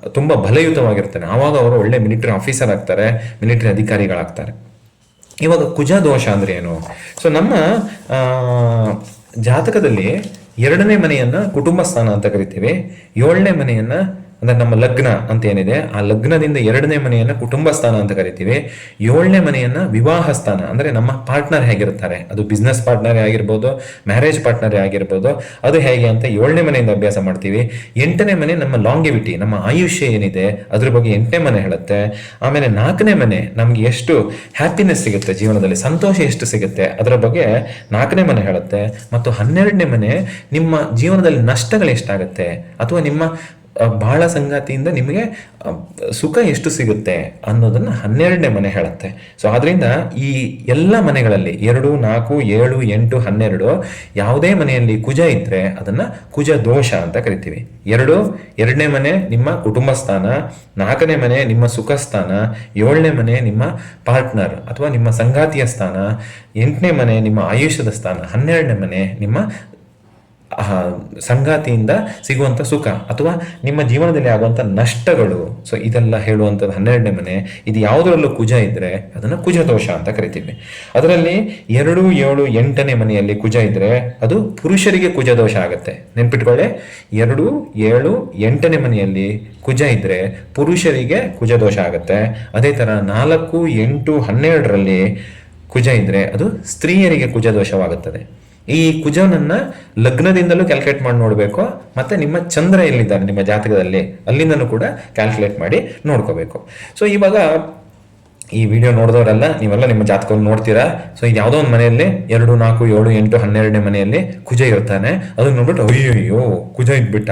ತುಂಬಾ ಬಲಯುತವಾಗಿರ್ತಾನೆ. ಆವಾಗ ಅವರು ಒಳ್ಳೆ ಮಿಲಿಟರಿ ಆಫೀಸರ್ ಆಗ್ತಾರೆ ಮಿಲಿಟರಿ ಅಧಿಕಾರಿಗಳಾಗ್ತಾರೆ. ಇವಾಗ ಕುಜ ದೋಷ ಅಂದ್ರೆ ಏನು? ಸೊ ನಮ್ಮ ಜಾತಕದಲ್ಲಿ ಎರಡನೇ ಮನೆಯನ್ನ ಕುಟುಂಬ ಸ್ಥಾನ ಅಂತ ಕರಿತೀವಿ. ಏಳನೇ ಮನೆಯನ್ನ ಅಂದ್ರೆ ನಮ್ಮ ಲಗ್ನ ಅಂತ ಏನಿದೆ, ಆ ಲಗ್ನದಿಂದ ಎರಡನೇ ಮನೆಯನ್ನ ಕುಟುಂಬ ಸ್ಥಾನ ಅಂತ ಕರಿತೀವಿ. ಏಳನೇ ಮನೆಯನ್ನ ವಿವಾಹ ಸ್ಥಾನ ಅಂದ್ರೆ ನಮ್ಮ ಪಾರ್ಟ್ನರ್ ಹೇಗಿರ್ತಾರೆ? ಅದು ಬಿಸ್ನೆಸ್ ಪಾರ್ಟ್ನರ್ ಆಗಿರ್ಬೋದು ಮ್ಯಾರೇಜ್ ಪಾರ್ಟ್ನರ್ ಆಗಿರ್ಬೋದು, ಅದು ಹೇಗೆ ಅಂತ ಏಳನೇ ಮನೆಯಿಂದ ಅಭ್ಯಾಸ ಮಾಡ್ತೀವಿ. ಎಂಟನೇ ಮನೆ ನಮ್ಮ ಲಾಂಗಿವಿಟಿ ನಮ್ಮ ಆಯುಷ್ಯ ಏನಿದೆ, ಅದ್ರ ಬಗ್ಗೆ ಎಂಟನೇ ಮನೆ ಹೇಳುತ್ತೆ. ಆಮೇಲೆ ನಾಲ್ಕನೇ ಮನೆ ನಮ್ಗೆ ಎಷ್ಟು ಹ್ಯಾಪಿನೆಸ್ ಸಿಗುತ್ತೆ ಜೀವನದಲ್ಲಿ, ಸಂತೋಷ ಎಷ್ಟು ಸಿಗುತ್ತೆ, ಅದರ ಬಗ್ಗೆ ನಾಲ್ಕನೇ ಮನೆ ಹೇಳುತ್ತೆ. ಮತ್ತು ಹನ್ನೆರಡನೇ ಮನೆ ನಿಮ್ಮ ಜೀವನದಲ್ಲಿ ನಷ್ಟಗಳು ಎಷ್ಟಾಗುತ್ತೆ, ಅಥವಾ ನಿಮ್ಮ ಬಹಳ ಸಂಗಾತಿಯಿಂದ ನಿಮಗೆ ಸುಖ ಎಷ್ಟು ಸಿಗುತ್ತೆ ಅನ್ನೋದನ್ನ ಹನ್ನೆರಡನೇ ಮನೆ ಹೇಳುತ್ತೆ. ಸೊ ಆದ್ರಿಂದ ಈ ಎಲ್ಲ ಮನೆಗಳಲ್ಲಿ ಎರಡು, ನಾಲ್ಕು, ಏಳು, ಎಂಟು, ಹನ್ನೆರಡು ಯಾವುದೇ ಮನೆಯಲ್ಲಿ ಕುಜ ಇದ್ರೆ ಅದನ್ನ ಕುಜ ದೋಷ ಅಂತ ಕರಿತೀವಿ. ಎರಡು, ಎರಡನೇ ಮನೆ ನಿಮ್ಮ ಕುಟುಂಬ ಸ್ಥಾನ, ನಾಲ್ಕನೇ ಮನೆ ನಿಮ್ಮ ಸುಖ ಸ್ಥಾನ, ಏಳನೇ ಮನೆ ನಿಮ್ಮ ಪಾರ್ಟ್ನರ್ ಅಥವಾ ನಿಮ್ಮ ಸಂಗಾತಿಯ ಸ್ಥಾನ, ಎಂಟನೇ ಮನೆ ನಿಮ್ಮ ಆಯುಷ್ಯದ ಸ್ಥಾನ, ಹನ್ನೆರಡನೇ ಮನೆ ನಿಮ್ಮ ಸಂಗಾತಿಯಿಂದ ಸಿಗುವಂಥ ಸುಖ ಅಥವಾ ನಿಮ್ಮ ಜೀವನದಲ್ಲಿ ಆಗುವಂಥ ನಷ್ಟಗಳು. ಸೊ ಇದೆಲ್ಲ ಹೇಳುವಂಥದ್ದು ಹನ್ನೆರಡನೇ ಮನೆ. ಇದು ಯಾವುದರಲ್ಲೂ ಕುಜ ಇದ್ದರೆ ಅದನ್ನು ಕುಜ ದೋಷ ಅಂತ ಕರಿತೀವಿ. ಅದರಲ್ಲಿ ಎರಡು ಏಳು ಎಂಟನೇ ಮನೆಯಲ್ಲಿ ಕುಜ ಇದ್ದರೆ ಅದು ಪುರುಷರಿಗೆ ಕುಜ ದೋಷ ಆಗುತ್ತೆ. ನೆನ್ಪಿಟ್ಕೊಳ್ಳಿ. ಎರಡು ಏಳು ಎಂಟನೇ ಮನೆಯಲ್ಲಿ ಕುಜ ಇದ್ದರೆ ಪುರುಷರಿಗೆ ಕುಜ ದೋಷ ಆಗುತ್ತೆ. ಅದೇ ಥರ ನಾಲ್ಕು ಎಂಟು ಹನ್ನೆರಡರಲ್ಲಿ ಕುಜ ಇದ್ದರೆ ಅದು ಸ್ತ್ರೀಯರಿಗೆ ಕುಜ ದೋಷವಾಗುತ್ತದೆ ಈ ಕುಜನನ್ನ ಲಗ್ನದಿಂದಲೂ ಕ್ಯಾಲ್ಕುಲೇಟ್ ಮಾಡಿ ನೋಡಬೇಕು. ಮತ್ತೆ ನಿಮ್ಮ ಚಂದ್ರ ಎಲ್ಲಿದ್ದಾರೆ ನಿಮ್ಮ ಜಾತಕದಲ್ಲಿ. ಅಲ್ಲಿಂದನೂ ಕೂಡ ಕ್ಯಾಲ್ಕುಲೇಟ್ ಮಾಡಿ ನೋಡ್ಕೋಬೇಕು. ಸೊ ಇವಾಗ ಈ ವಿಡಿಯೋ ನೋಡಿದವರೆಲ್ಲ ನೀವೆಲ್ಲ ನಿಮ್ಮ ಜಾತಕವನ್ನು ನೋಡ್ತೀರಾ? ಸೊ ಇದು ಯಾವುದೋ ಒಂದು ಮನೆಯಲ್ಲಿ ಎರಡು, ನಾಲ್ಕು, ಏಳು, ಎಂಟು, ಹನ್ನೆರಡನೇ ಮನೆಯಲ್ಲಿ ಕುಜ ಇರ್ತಾನೆ. ಅದನ್ನ ನೋಡ್ಬಿಟ್ಟು ಅಯ್ಯೋ ಅಯ್ಯೋ ಕುಜ ಇದ್ಬಿಟ್ಟ?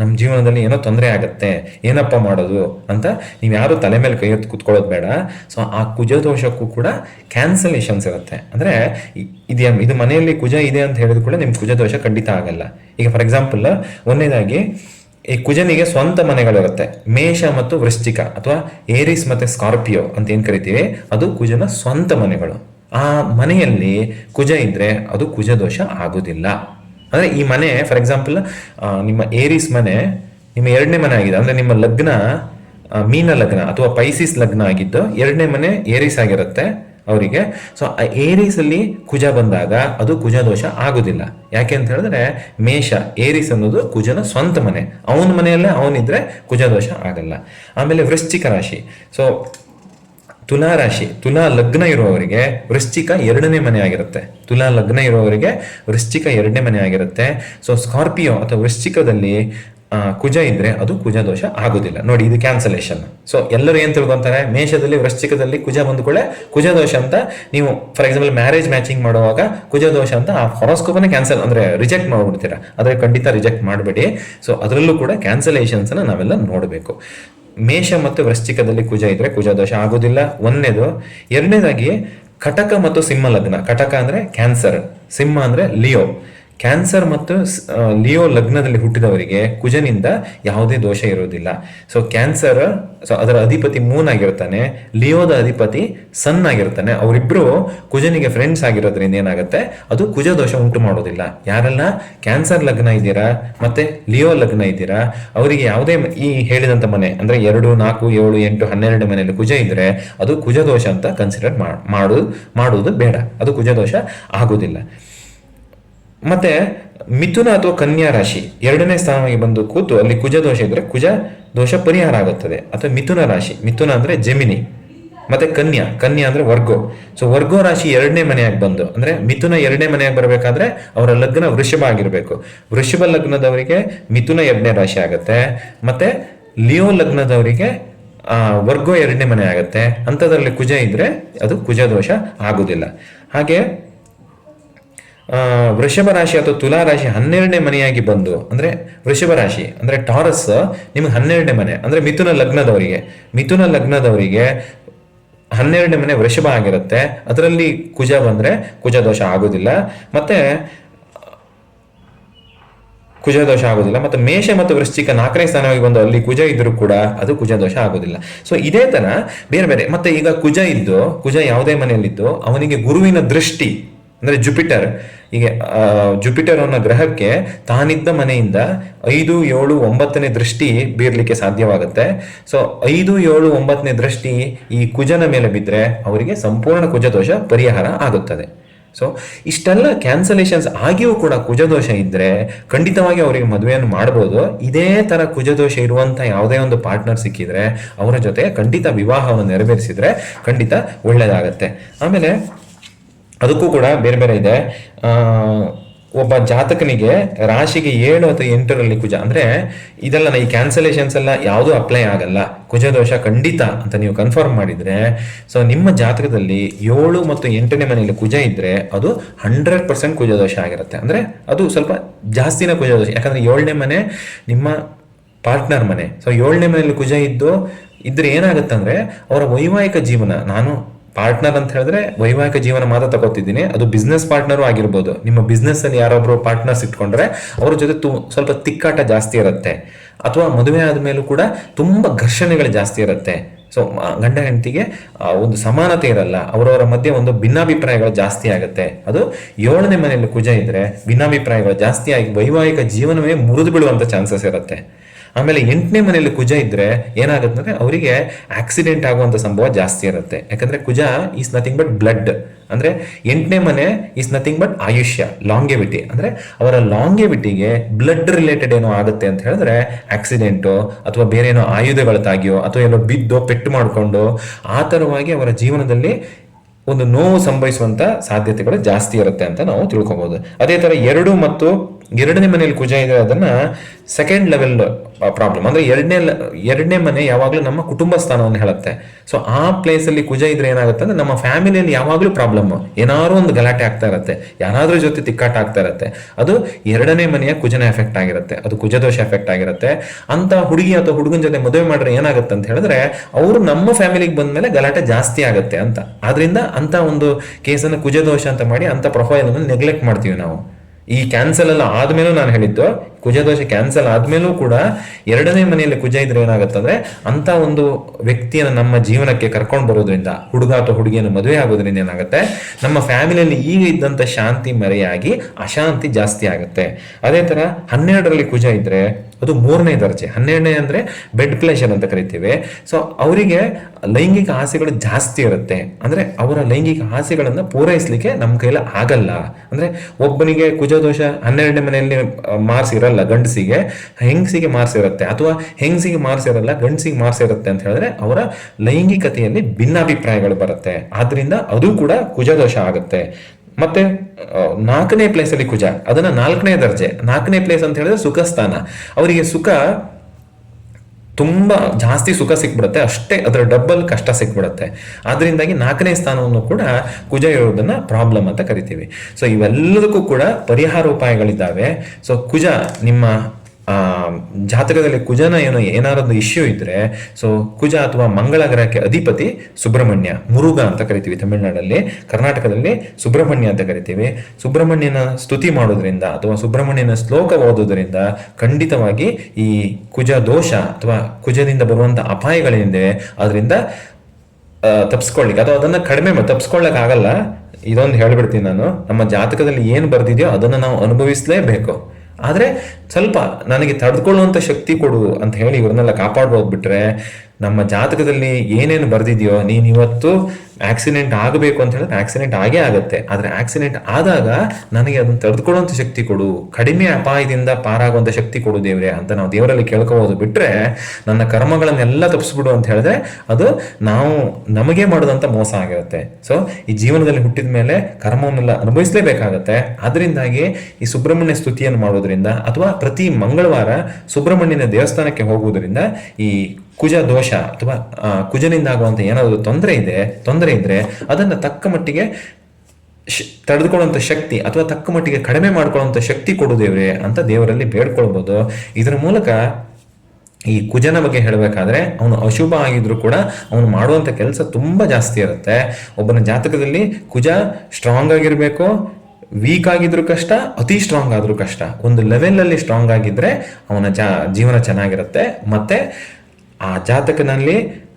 ನಮ್ಮ ಜೀವನದಲ್ಲಿ ಏನೋ ತೊಂದರೆ ಆಗುತ್ತೆ, ಏನಪ್ಪ ಮಾಡೋದು ಅಂತ ನೀವು ಯಾರು ತಲೆ ಮೇಲೆ ಕೈ ಎತ್ತು ಕುತ್ಕೊಳ್ಳೋದು ಬೇಡ. ಸೊ ಆ ಕುಜ ದೋಷಕ್ಕೂ ಕೂಡ ಕ್ಯಾನ್ಸಲೇಷನ್ಸ್ ಇರುತ್ತೆ. ಅಂದರೆ ಇದು ಇದು ಮನೆಯಲ್ಲಿ ಕುಜ ಇದೆ ಅಂತ ಹೇಳಿದ ಕೂಡ ನಿಮ್ಮ ಕುಜ ದೋಷ ಖಂಡಿತ ಆಗಲ್ಲ. ಈಗ ಫಾರ್ ಎಕ್ಸಾಂಪಲ್ ಒಂದನೇದಾಗಿ ಈ ಕುಜನಿಗೆ ಸ್ವಂತ ಮನೆಗಳಿರುತ್ತೆ. ಮೇಷ ಮತ್ತು ವೃಶ್ಚಿಕ ಅಥವಾ ಏರಿಸ್ ಮತ್ತು ಸ್ಕಾರ್ಪಿಯೋ ಅಂತ ಏನು ಕರಿತೀವಿ? ಅದು ಕುಜನ ಸ್ವಂತ ಮನೆಗಳು. ಆ ಮನೆಯಲ್ಲಿ ಕುಜ ಇದ್ರೆ ಅದು ಕುಜ ದೋಷ ಆಗುದಿಲ್ಲ. ಅಂದ್ರೆ ಈ ಮನೆ ಫಾರ್ ಎಕ್ಸಾಂಪಲ್ ನಿಮ್ಮ ಏರಿಸ್ ಮನೆ, ನಿಮ್ಮ ಎರಡನೇ ಮನೆ ಆಗಿದೆ. ಅಂದ್ರೆ ನಿಮ್ಮ ಲಗ್ನ ಮೀನ ಲಗ್ನ ಅಥವಾ ಪೈಸಿಸ್ ಲಗ್ನ ಆಗಿದ್ದು ಎರಡನೇ ಮನೆ ಏರಿಸ್ ಆಗಿರುತ್ತೆ ಅವರಿಗೆ. ಸೊ ಆ ಏರೀಸ್ ಅಲ್ಲಿ ಕುಜ ಬಂದಾಗ ಅದು ಕುಜ ದೋಷ ಆಗುದಿಲ್ಲ. ಯಾಕೆ ಅಂತ ಹೇಳಿದ್ರೆ ಮೇಷ, ಏರಿಸ್ ಅನ್ನೋದು ಕುಜನ ಸ್ವಂತ ಮನೆ. ಅವನ ಮನೆಯಲ್ಲೇ ಅವನಿದ್ರೆ ಕುಜ ದೋಷ ಆಗಲ್ಲ. ಆಮೇಲೆ ವೃಶ್ಚಿಕ ರಾಶಿ. ಸೊ ತುಲಾ ರಾಶಿ, ತುಲಾ ಲಗ್ನ ಇರುವವರಿಗೆ ವೃಶ್ಚಿಕ ಎರಡನೇ ಮನೆ ಆಗಿರುತ್ತೆ. ತುಲಾ ಲಗ್ನ ಇರುವವರಿಗೆ ವೃಶ್ಚಿಕ ಎರಡನೇ ಮನೆ ಆಗಿರುತ್ತೆ. ಸೊ ಸ್ಕಾರ್ಪಿಯೋ ಅಥವಾ ವೃಶ್ಚಿಕದಲ್ಲಿ ಕುಜ ಇದ್ರೆ ಅದು ಕುಜ ದೋಷ ಆಗುದಿಲ್ಲ. ನೋಡಿ, ಇದು ಕ್ಯಾನ್ಸಲೇಷನ್ ಸೊ ಎಲ್ಲರೂ ಏನ್ ತಿಳ್ಕೊಂತಾರೆ? ಮೇಷದಲ್ಲಿ, ವೃಶ್ಚಿಕದಲ್ಲಿ ಕುಜ ಬಂದ್ಕೊಳ್ಳೆ. ಕುಜ ದೋಷ ಅಂತ ನೀವು ಫಾರ್ ಎಕ್ಸಾಂಪಲ್ ಮ್ಯಾರೇಜ್ ಮ್ಯಾಚಿಂಗ್ ಮಾಡುವಾಗ ಕುಜ ದೋಷ ಅಂತ ಆ ಹೊರಸ್ಕೋಪನ್ನ ಕ್ಯಾನ್ಸಲ್ ಅಂದ್ರೆ ರಿಜೆಕ್ಟ್ ಮಾಡ್ಬಿಡ್ತೀರಾ. ಆದ್ರೆ ಖಂಡಿತ ರಿಜೆಕ್ಟ್ ಮಾಡಬೇಡಿ. ಸೊ ಅದರಲ್ಲೂ ಕೂಡ ಕ್ಯಾನ್ಸಲೇಷನ್ಸ್ ನಾವೆಲ್ಲ ನೋಡಬೇಕು. ಮೇಷ ಮತ್ತು ವೃಶ್ಚಿಕದಲ್ಲಿ ಕುಜ ಇದ್ರೆ ಕುಜ ದೋಷ ಆಗೋದಿಲ್ಲ. ಒಂದನೇದು, ಎರಡನೇದಾಗಿ ಕಟಕ ಮತ್ತು ಸಿಂಹ ಲಗ್ನ. ಕಟಕ ಅಂದ್ರೆ ಕ್ಯಾನ್ಸರ್, ಸಿಂಹ ಅಂದ್ರೆ ಲಿಯೋ. ಕ್ಯಾನ್ಸರ್ ಮತ್ತು ಲಿಯೋ ಲಗ್ನದಲ್ಲಿ ಹುಟ್ಟಿದವರಿಗೆ ಕುಜನಿಂದ ಯಾವುದೇ ದೋಷ ಇರುವುದಿಲ್ಲ. ಸೊ ಕ್ಯಾನ್ಸರ್ ಸೊ ಅದರ ಅಧಿಪತಿ ಮೂನ್ ಆಗಿರ್ತಾನೆ, ಲಿಯೋದ ಅಧಿಪತಿ ಸನ್ ಆಗಿರ್ತಾನೆ. ಅವರಿಬ್ರು ಕುಜನಿಗೆ ಫ್ರೆಂಡ್ಸ್ ಆಗಿರೋದ್ರಿಂದ ಏನಾಗುತ್ತೆ? ಅದು ಕುಜ ದೋಷ ಉಂಟು ಮಾಡೋದಿಲ್ಲ. ಯಾರೆಲ್ಲ? ಕ್ಯಾನ್ಸರ್ ಲಗ್ನ ಇದ್ದೀರಾ? ಮತ್ತೆ ಲಿಯೋ ಲಗ್ನ ಇದ್ದೀರಾ? ಅವರಿಗೆ ಯಾವುದೇ ಈ ಹೇಳಿದಂತ ಮನೆ, ಅಂದ್ರೆ ಎರಡು, ನಾಲ್ಕು, ಏಳು, ಎಂಟು, ಹನ್ನೆರಡು ಮನೆಯಲ್ಲಿ ಕುಜ ಇದ್ರೆ ಅದು ಕುಜ ದೋಷ ಅಂತ ಕನ್ಸಿಡರ್ ಮಾಡು, ಮಾಡುವುದು ಬೇಡ. ಅದು ಕುಜ ದೋಷ ಆಗುದಿಲ್ಲ ಮತ್ತೆ ಮಿಥುನ ಅಥವಾ ಕನ್ಯಾ ರಾಶಿ ಎರಡನೇ ಸ್ಥಾನವಾಗಿ ಬಂದು ಕೂತು ಅಲ್ಲಿ ಕುಜ ದೋಷ ಇದ್ರೆ ಕುಜ ದೋಷ ಪರಿಹಾರ ಆಗುತ್ತದೆ. ಅಥವಾ ಮಿಥುನ ರಾಶಿ, ಮಿಥುನ ಅಂದ್ರೆ ಜಮಿನಿ, ಮತ್ತೆ ಕನ್ಯಾ ಕನ್ಯಾ ಅಂದ್ರೆ ವರ್ಗೋ. ಸೊ ವರ್ಗೋ ರಾಶಿ ಎರಡನೇ ಮನೆಯಾಗಿ ಬಂದು, ಅಂದ್ರೆ ಮಿಥುನ ಎರಡನೇ ಮನೆಯಾಗಿ ಬರಬೇಕಾದ್ರೆ ಅವರ ಲಗ್ನ ವೃಷಭ ಆಗಿರಬೇಕು. ವೃಷಭ ಲಗ್ನದವರಿಗೆ ಮಿಥುನ ಎರಡನೇ ರಾಶಿ ಆಗತ್ತೆ. ಮತ್ತೆ ಲಿಯೋ ಲಗ್ನದವರಿಗೆ ವರ್ಗೋ ಎರಡನೇ ಮನೆ ಆಗುತ್ತೆ. ಅಂಥದ್ರಲ್ಲಿ ಕುಜ ಇದ್ರೆ ಅದು ಕುಜ ದೋಷ ಆಗುದಿಲ್ಲ. ಹಾಗೆ ವೃಷಭ ರಾಶಿ ಅಥವಾ ತುಲಾ ರಾಶಿ ಹನ್ನೆರಡನೇ ಮನೆಯಾಗಿ ಬಂದು, ಅಂದ್ರೆ ವೃಷಭ ರಾಶಿ, ಅಂದ್ರೆ ಟಾರಸ್ ನಿಮ್ಗೆ ಹನ್ನೆರಡನೇ ಮನೆ, ಅಂದ್ರೆ ಮಿಥುನ ಲಗ್ನದವರಿಗೆ. ಮಿಥುನ ಲಗ್ನದವರಿಗೆ ಹನ್ನೆರಡನೇ ಮನೆ ವೃಷಭ ಆಗಿರುತ್ತೆ. ಅದರಲ್ಲಿ ಕುಜ ಬಂದ್ರೆ ಕುಜ ದೋಷ ಆಗೋದಿಲ್ಲ. ಮತ್ತೆ ಕುಜ ದೋಷ ಆಗೋದಿಲ್ಲ. ಮತ್ತೆ ಮೇಷ ಮತ್ತು ವೃಶ್ಚಿಕ ನಾಲ್ಕನೇ ಸ್ಥಾನವಾಗಿ ಬಂದು ಅಲ್ಲಿ ಕುಜ ಇದ್ರೂ ಕೂಡ ಅದು ಕುಜ ದೋಷ ಆಗೋದಿಲ್ಲ. ಸೊ ಇದೇ ತರ ಬೇರೆ ಬೇರೆ. ಮತ್ತೆ ಈಗ ಕುಜ ಇದ್ದು, ಕುಜ ಯಾವುದೇ ಮನೆಯಲ್ಲಿದ್ದು, ಅವನಿಗೆ ಗುರುವಿನ ದೃಷ್ಟಿ ಅಂದ್ರೆ ಜುಪಿಟರ್ ಹೀಗೆ ಜುಪಿಟರ್ ಅನ್ನೋ ಗ್ರಹಕ್ಕೆ ತಾನಿದ್ದ ಮನೆಯಿಂದ ಐದು, ಏಳು, ಒಂಬತ್ತನೇ ದೃಷ್ಟಿ ಬೀರ್ಲಿಕ್ಕೆ ಸಾಧ್ಯವಾಗುತ್ತೆ. ಸೊ ಐದು, ಏಳು, ಒಂಬತ್ತನೇ ದೃಷ್ಟಿ ಈ ಕುಜನ ಮೇಲೆ ಬಿದ್ದರೆ ಅವರಿಗೆ ಸಂಪೂರ್ಣ ಕುಜ ದೋಷ ಪರಿಹಾರ ಆಗುತ್ತದೆ. ಸೊ ಇಷ್ಟೆಲ್ಲ ಕ್ಯಾನ್ಸಲೇಷನ್ಸ್ ಆಗಿಯೂ ಕೂಡ ಕುಜದೋಷ ಇದ್ರೆ ಖಂಡಿತವಾಗಿ ಅವರಿಗೆ ಮದುವೆಯನ್ನು ಮಾಡ್ಬೋದು. ಇದೇ ತರ ಕುಜದೋಷ ಇರುವಂಥ ಯಾವುದೇ ಒಂದು ಪಾರ್ಟ್ನರ್ ಸಿಕ್ಕಿದ್ರೆ ಅವರ ಜೊತೆ ಖಂಡಿತ ವಿವಾಹವನ್ನು ನೆರವೇರಿಸಿದ್ರೆ ಖಂಡಿತ ಒಳ್ಳೆಯದಾಗತ್ತೆ ಆಮೇಲೆ ಅದಕ್ಕೂ ಕೂಡ ಬೇರೆ ಬೇರೆ ಇದೆ. ಒಬ್ಬ ಜಾತಕನಿಗೆ ರಾಶಿಗೆ ಏಳು ಅಥವಾ ಎಂಟರಲ್ಲಿ ಕುಜ ಅಂದ್ರೆ ಇದೆಲ್ಲ ಈ ಕ್ಯಾನ್ಸಲೇಷನ್ಸ್ ಎಲ್ಲ ಯಾವುದೂ ಅಪ್ಲೈ ಆಗಲ್ಲ. ಕುಜ, ದೋಷ ಖಂಡಿತ ಅಂತ ನೀವು ಕನ್ಫರ್ಮ್ ಮಾಡಿದ್ರೆ ಸೊ ನಿಮ್ಮ ಜಾತಕದಲ್ಲಿ ಏಳು ಮತ್ತು ಎಂಟನೇ ಮನೆಯಲ್ಲಿ ಕುಜ ಇದ್ರೆ ಅದು ಹಂಡ್ರೆಡ್ ಪರ್ಸೆಂಟ್ ಕುಜ ದೋಷ ಆಗಿರುತ್ತೆ. ಅಂದ್ರೆ ಅದು ಸ್ವಲ್ಪ ಜಾಸ್ತಿನ ಕುಜ ದೋಷ. ಯಾಕಂದ್ರೆ ಏಳನೇ ಮನೆ ನಿಮ್ಮ ಪಾರ್ಟ್ನರ್ ಮನೆ. ಸೊ ಏಳನೇ ಮನೆಯಲ್ಲಿ ಕುಜ ಇದ್ದು, ಇದ್ರೆ ಏನಾಗುತ್ತೆ ಅಂದ್ರೆ ಅವರ ವೈವಾಹಿಕ ಜೀವನ ನಾನು ಪಾರ್ಟ್ನರ್ ಅಂತ ಹೇಳಿದ್ರೆ ವೈವಾಹಿಕ ಜೀವನ ಮಾತ್ರ ತಗೋತಿದ್ದೀನಿ. ಅದು ಬಿಸ್ನೆಸ್ ಪಾರ್ಟ್ನರು ಆಗಿರ್ಬೋದು. ನಿಮ್ಮ ಬಿಸ್ನೆಸ್ ಅಲ್ಲಿ ಯಾರೊಬ್ರು ಪಾರ್ಟ್ನರ್ಸ್ ಇಟ್ಕೊಂಡ್ರೆ ಅವ್ರ ಜೊತೆ ಸ್ವಲ್ಪ ತಿಕ್ಕಾಟ ಜಾಸ್ತಿ ಇರುತ್ತೆ. ಅಥವಾ ಮದುವೆ ಆದ್ಮೇಲೂ ಕೂಡ ತುಂಬಾ ಘರ್ಷಣೆಗಳು ಜಾಸ್ತಿ ಇರುತ್ತೆ. ಸೊ ಗಂಡ ಹೆಂಡತಿಗೆ ಒಂದು ಸಮಾನತೆ ಇರಲ್ಲ. ಅವರವರ ಮಧ್ಯೆ ಒಂದು ಭಿನ್ನಾಭಿಪ್ರಾಯಗಳು ಜಾಸ್ತಿ ಆಗುತ್ತೆ. ಅದು ಏಳನೇ ಮನೆಯಲ್ಲಿ ಕುಜ ಇದ್ರೆ ಭಿನ್ನಾಭಿಪ್ರಾಯಗಳು ಜಾಸ್ತಿ ಆಗಿ ವೈವಾಹಿಕ ಜೀವನವೇ ಮುರಿದು ಬಿಡುವಂತ ಚಾನ್ಸಸ್ ಇರುತ್ತೆ. ಆಮೇಲೆ ಎಂಟನೇ ಮನೆಯಲ್ಲಿ ಕುಜ ಇದ್ರೆ ಏನಾಗುತ್ತೆ ಅಂದ್ರೆ ಅವರಿಗೆ ಆಕ್ಸಿಡೆಂಟ್ ಆಗುವಂತ ಸಂಭವ ಜಾಸ್ತಿ ಇರುತ್ತೆ. ಯಾಕಂದ್ರೆ Kuja is nothing but blood ಅಂದ್ರೆ ಎಂಟನೇ ಮನೆ ಈಸ್ ನಥಿಂಗ್ ಬಟ್ ಆಯುಷ್ಯ ಲಾಂಗೆವಿಟಿ ಅಂದ್ರೆ ಅವರ ಲಾಂಗೆವಿಟಿಗೆ ಬ್ಲಡ್ ರಿಲೇಟೆಡ್ ಏನೋ ಆಗುತ್ತೆ ಅಂತ ಹೇಳಿದ್ರೆ ಆಕ್ಸಿಡೆಂಟ್ ಅಥವಾ ಬೇರೆ ಏನೋ ಆಯುಧಗಳ ತಾಗಿಯೋ ಅಥವಾ ಏನೋ ಬಿದ್ದೋ, ಪೆಟ್ಟು ಮಾಡಿಕೊಂಡು, ಆ ಅವರ ಜೀವನದಲ್ಲಿ ಒಂದು ನೋವು ಸಂಭವಿಸುವಂತ ಸಾಧ್ಯತೆಗಳು ಜಾಸ್ತಿ ಇರುತ್ತೆ ಅಂತ ನಾವು ತಿಳ್ಕೊಬಹುದು ಅದೇ ತರ ಎರಡು ಮತ್ತು ಎರಡನೇ ಮನೆಯಲ್ಲಿ ಕುಜ ಇದೆ ಅದನ್ನ ಸೆಕೆಂಡ್ ಲೆವೆಲ್ ಪ್ರಾಬ್ಲಮ್ ಅಂದ್ರೆ ಎರಡನೇ ಎರಡನೇ ಮನೆ ಯಾವಾಗಲೂ ನಮ್ಮ ಕುಟುಂಬ ಸ್ಥಾನವನ್ನು ಹೇಳುತ್ತೆ. ಸೊ ಆ ಪ್ಲೇಸ್ ಅಲ್ಲಿ ಕುಜ ಇದ್ರೆ ಏನಾಗುತ್ತೆ ಅಂದ್ರೆ ನಮ್ಮ ಫ್ಯಾಮಿಲಿಯಲ್ಲಿ ಯಾವಾಗಲೂ ಪ್ರಾಬ್ಲಮ್ ಏನಾದ್ರು ಒಂದು ಗಲಾಟೆ ಆಗ್ತಾ ಇರುತ್ತೆ. ಯಾರಾದ್ರೂ ಜೊತೆ ತಿಕ್ಕಾಟ ಆಗ್ತಾ ಇರುತ್ತೆ. ಅದು ಎರಡನೇ ಮನೆಯ ಕುಜನ ಎಫೆಕ್ಟ್ ಆಗಿರುತ್ತೆ. ಅದು ಕುಜದೋಷ ಎಫೆಕ್ಟ್ ಆಗಿರುತ್ತೆ. ಅಂತ ಹುಡುಗಿ ಅಥವಾ ಹುಡುಗನ ಜೊತೆ ಮದುವೆ ಮಾಡಿದ್ರೆ ಏನಾಗುತ್ತೆ ಅಂತ ಹೇಳಿದ್ರೆ, ಅವರು ನಮ್ಮ ಫ್ಯಾಮಿಲಿಗೆ ಬಂದ್ಮೇಲೆ ಗಲಾಟೆ ಜಾಸ್ತಿ ಆಗುತ್ತೆ ಅಂತ. ಆದ್ರಿಂದ ಅಂತ ಒಂದು ಕೇಸನ್ನು ಕುಜದೋಷ ಅಂತ ಮಾಡಿ ಅಂತ ಪ್ರೊಫೈಲ್ ಅನ್ನು ನೆಗ್ಲೆಕ್ಟ್ ಮಾಡ್ತೀವಿ ನಾವು. ಈ ಕ್ಯಾನ್ಸಲ್ ಎಲ್ಲ ಆದ್ಮೇಲೂ ನಾನು ಹೇಳಿದ್ದು ಕುಜದೋಷ ಕ್ಯಾನ್ಸಲ್ ಆದ್ಮೇಲೂ ಕೂಡ ಎರಡನೇ ಮನೆಯಲ್ಲಿ ಕುಜ ಇದ್ರೆ ಏನಾಗುತ್ತಂದ್ರೆ ಅಂತ ಒಂದು ವ್ಯಕ್ತಿಯನ್ನು ನಮ್ಮ ಜೀವನಕ್ಕೆ ಕರ್ಕೊಂಡು ಬರೋದ್ರಿಂದ, ಹುಡುಗ ಅಥವಾ ಹುಡುಗಿಯನ್ನು ಮದುವೆ ಆಗೋದ್ರಿಂದ ಏನಾಗುತ್ತೆ? ನಮ್ಮ ಫ್ಯಾಮಿಲಿಯಲ್ಲಿ ಈಗ ಇದ್ದಂತ ಶಾಂತಿ ಮರೆಯಾಗಿ ಅಶಾಂತಿ ಜಾಸ್ತಿ ಆಗುತ್ತೆ. ಅದೇ ತರ ಹನ್ನೆರಡರಲ್ಲಿ ಕುಜ ಇದ್ರೆ ಅದು ಮೂರನೇ ದರ್ಜೆ. ಹನ್ನೆರಡನೇ ಅಂದ್ರೆ ಬೆಡ್ ಪ್ಲೇಷರ್ ಅಂತ ಕರಿತೀವಿ. ಸೊ ಅವರಿಗೆ ಲೈಂಗಿಕ ಆಸೆಗಳು ಜಾಸ್ತಿ ಇರುತ್ತೆ. ಅಂದ್ರೆ ಅವರ ಲೈಂಗಿಕ ಆಸೆಗಳನ್ನ ಪೂರೈಸಲಿಕ್ಕೆ ನಮ್ಮ ಕೈಯಲ್ಲಿ ಆಗಲ್ಲ. ಅಂದ್ರೆ ಒಬ್ಬನಿಗೆ ಕುಜದೋಷ ಹನ್ನೆರಡನೇ ಮನೆಯಲ್ಲಿ ಮಾರ್ಸ್ ಇರಲ್ಲ. ಗಂಡಸಿಗೆ ಹೆಂಗಸಿಗೆ ಮಾರ್ಸ್ ಇರುತ್ತೆ ಅಥವಾ ಹೆಂಗಸಿಗೆ ಮಾರ್ಸ್ ಇರಲ್ಲ ಗಂಡಸಿಗೆ ಮಾರ್ಸ್ ಇರುತ್ತೆ ಅಂತ ಹೇಳಿದ್ರೆ ಅವರ ಲೈಂಗಿಕತೆಯಲ್ಲಿ ಭಿನ್ನಾಭಿಪ್ರಾಯಗಳು ಬರುತ್ತೆ. ಆದ್ರಿಂದ ಅದು ಕೂಡ ಕುಜದೋಷ ಆಗುತ್ತೆ. ಮತ್ತೆ ನಾಲ್ಕನೇ ಪ್ಲೇಸಲ್ಲಿ ಕುಜ, ಅದನ್ನ ನಾಲ್ಕನೇ ದರ್ಜೆ, ನಾಲ್ಕನೇ ಪ್ಲೇಸ್ ಅಂತ ಹೇಳಿದ್ರೆ ಸುಖ ಸ್ಥಾನ ಅವರಿಗೆ ಸುಖ ತುಂಬ ಜಾಸ್ತಿ ಸುಖ ಸಿಕ್ಬಿಡುತ್ತೆ, ಅಷ್ಟೇ ಅದರ ಡಬ್ಬಲ್ ಕಷ್ಟ ಸಿಕ್ಬಿಡುತ್ತೆ. ಆದ್ರಿಂದಾಗಿ ನಾಲ್ಕನೇ ಸ್ಥಾನವನ್ನು ಕೂಡ ಕುಜ ಇರೋದನ್ನ ಪ್ರಾಬ್ಲಮ್ ಅಂತ ಕರಿತೀವಿ. ಸೊ ಇವೆಲ್ಲದಕ್ಕೂ ಕೂಡ ಪರಿಹಾರ ಉಪಾಯಗಳಿದ್ದಾವೆ ಸೊ ಕುಜ ನಿಮ್ಮ ಜಾತಕದಲ್ಲಿ ಕುಜನ ಏನೋ ಏನಾರೊಂದು ಇಶ್ಯೂ ಇದ್ರೆ ಸೊ ಕುಜ ಅಥವಾ ಮಂಗಳ ಗ್ರಹಕ್ಕೆ ಅಧಿಪತಿ ಸುಬ್ರಹ್ಮಣ್ಯ ಮುರುಗ ಅಂತ ಕರಿತೀವಿ ತಮಿಳುನಾಡಲ್ಲಿ, ಕರ್ನಾಟಕದಲ್ಲಿ ಸುಬ್ರಹ್ಮಣ್ಯ ಅಂತ ಕರಿತೀವಿ. ಸುಬ್ರಹ್ಮಣ್ಯನ ಸ್ತುತಿ ಮಾಡೋದ್ರಿಂದ ಅಥವಾ ಸುಬ್ರಹ್ಮಣ್ಯನ ಶ್ಲೋಕ ಓದೋದ್ರಿಂದ ಖಂಡಿತವಾಗಿ ಈ ಕುಜ ದೋಷ ಅಥವಾ ಕುಜದಿಂದ ಬರುವಂತ ಅಪಾಯಗಳೇನಿದೆ ಅದರಿಂದ ತಪ್ಸ್ಕೊಳ್ಳಿಕ್ಕೆ ಅಥವಾ ಅದನ್ನ ಕಡಿಮೆ ತಪ್ಸ್ಕೊಳ್ಳಕ್ ಆಗಲ್ಲ. ಇದೊಂದು ಹೇಳ್ಬಿಡ್ತೀನಿ ನಾನು. ನಮ್ಮ ಜಾತಕದಲ್ಲಿ ಏನು ಬರ್ದಿದೆಯೋ ಅದನ್ನ ನಾವು ಅನುಭವಿಸಲೇಬೇಕು. ಆದ್ರೆ ಸ್ವಲ್ಪ ನನಗೆ ತಡೆದುಕೊಳ್ಳುವಂಥ ಶಕ್ತಿ ಕೊಡು ಅಂತ ಹೇಳಿ ಇವ್ರನ್ನೆಲ್ಲ ಕಾಪಾಡ್ಬೋದು ಬಿಟ್ರೆ ನಮ್ಮ ಜಾತಕದಲ್ಲಿ ಏನೇನು ಬರೆದಿದೆಯೋ ನೀನ್ ಇವತ್ತು ಆಕ್ಸಿಡೆಂಟ್ ಆಗಬೇಕು ಅಂತ ಹೇಳಿದ್ರೆ ಆಕ್ಸಿಡೆಂಟ್ ಆಗೇ ಆಗುತ್ತೆ. ಆದ್ರೆ ಆಕ್ಸಿಡೆಂಟ್ ಆದಾಗ ನನಗೆ ಅದನ್ನ ತಡೆದುಕೊಳ್ಳುವಂತ ಶಕ್ತಿ ಕೊಡು. ಕಡಿಮೆ ಅಪಾಯದಿಂದ ಪಾರಾಗುವಂತ ಶಕ್ತಿ ಕೊಡು ದೇವ್ರೆ ಅಂತ ನಾವು ದೇವರಲ್ಲಿ ಕೇಳ್ಕೋಬಹುದು ಬಿಟ್ರೆ ನನ್ನ ಕರ್ಮಗಳನ್ನೆಲ್ಲ ತಪ್ಪಿಸ್ಬಿಡು ಅಂತ ಹೇಳಿದ್ರೆ ಅದು ನಾವು ನಮಗೆ ಮಾಡಿದಂತ ಮೋಸ ಆಗಿರುತ್ತೆ. ಸೊ ಈ ಜೀವನದಲ್ಲಿ ಹುಟ್ಟಿದ ಮೇಲೆ ಕರ್ಮವನ್ನೆಲ್ಲ ಅನುಭವಿಸಲೇಬೇಕಾಗತ್ತೆ. ಅದರಿಂದಾಗಿ ಈ ಸುಬ್ರಹ್ಮಣ್ಯ ಸ್ತುತಿಯನ್ನು ಮಾಡೋದ್ರಿಂದ ಅಥವಾ ಪ್ರತಿ ಮಂಗಳವಾರ ಸುಬ್ರಹ್ಮಣ್ಯನ ದೇವಸ್ಥಾನಕ್ಕೆ ಹೋಗುವುದರಿಂದ ಈ ಕುಜ ದೋಷ ಅಥವಾ ಕುಜನಿಂದ ಆಗುವಂತ ಏನಾದರೂ ತೊಂದರೆ ಇದೆ, ತೊಂದರೆ ಇದ್ರೆ ಅದನ್ನ ತಕ್ಕ ಮಟ್ಟಿಗೆ ತಡೆದುಕೊಳ್ಳುವಂತ ಶಕ್ತಿ ಅಥವಾ ತಕ್ಕ ಮಟ್ಟಿಗೆ ಕಡಿಮೆ ಮಾಡ್ಕೊಳ್ಳುವಂಥ ಶಕ್ತಿ ಕೊಡು ದೇವ್ರೆ ಅಂತ ದೇವರಲ್ಲಿ ಬೇಡ್ಕೊಳ್ಬೋದು. ಇದರ ಮೂಲಕ ಈ ಕುಜನ ಬಗ್ಗೆ ಹೇಳಬೇಕಾದ್ರೆ ಅವನು ಅಶುಭ ಆಗಿದ್ರು ಕೂಡ ಅವನು ಮಾಡುವಂತ ಕೆಲಸ ತುಂಬಾ ಜಾಸ್ತಿ ಇರುತ್ತೆ. ಒಬ್ಬನ ಜಾತಕದಲ್ಲಿ ಕುಜ ಸ್ಟ್ರಾಂಗ್ ಆಗಿರ್ಬೇಕು ವೀಕ್ ಆಗಿದ್ರು ಕಷ್ಟ, ಅತಿ ಸ್ಟ್ರಾಂಗ್ ಆದ್ರೂ ಕಷ್ಟ. ಒಂದು ಲೆವೆಲ್ ಅಲ್ಲಿ ಸ್ಟ್ರಾಂಗ್ ಆಗಿದ್ರೆ ಅವನ ಜಾ, ಜೀವನ ಚೆನ್ನಾಗಿರುತ್ತೆ. ಮತ್ತೆ ಆ ಜಾತಕನಲ್ಲಿ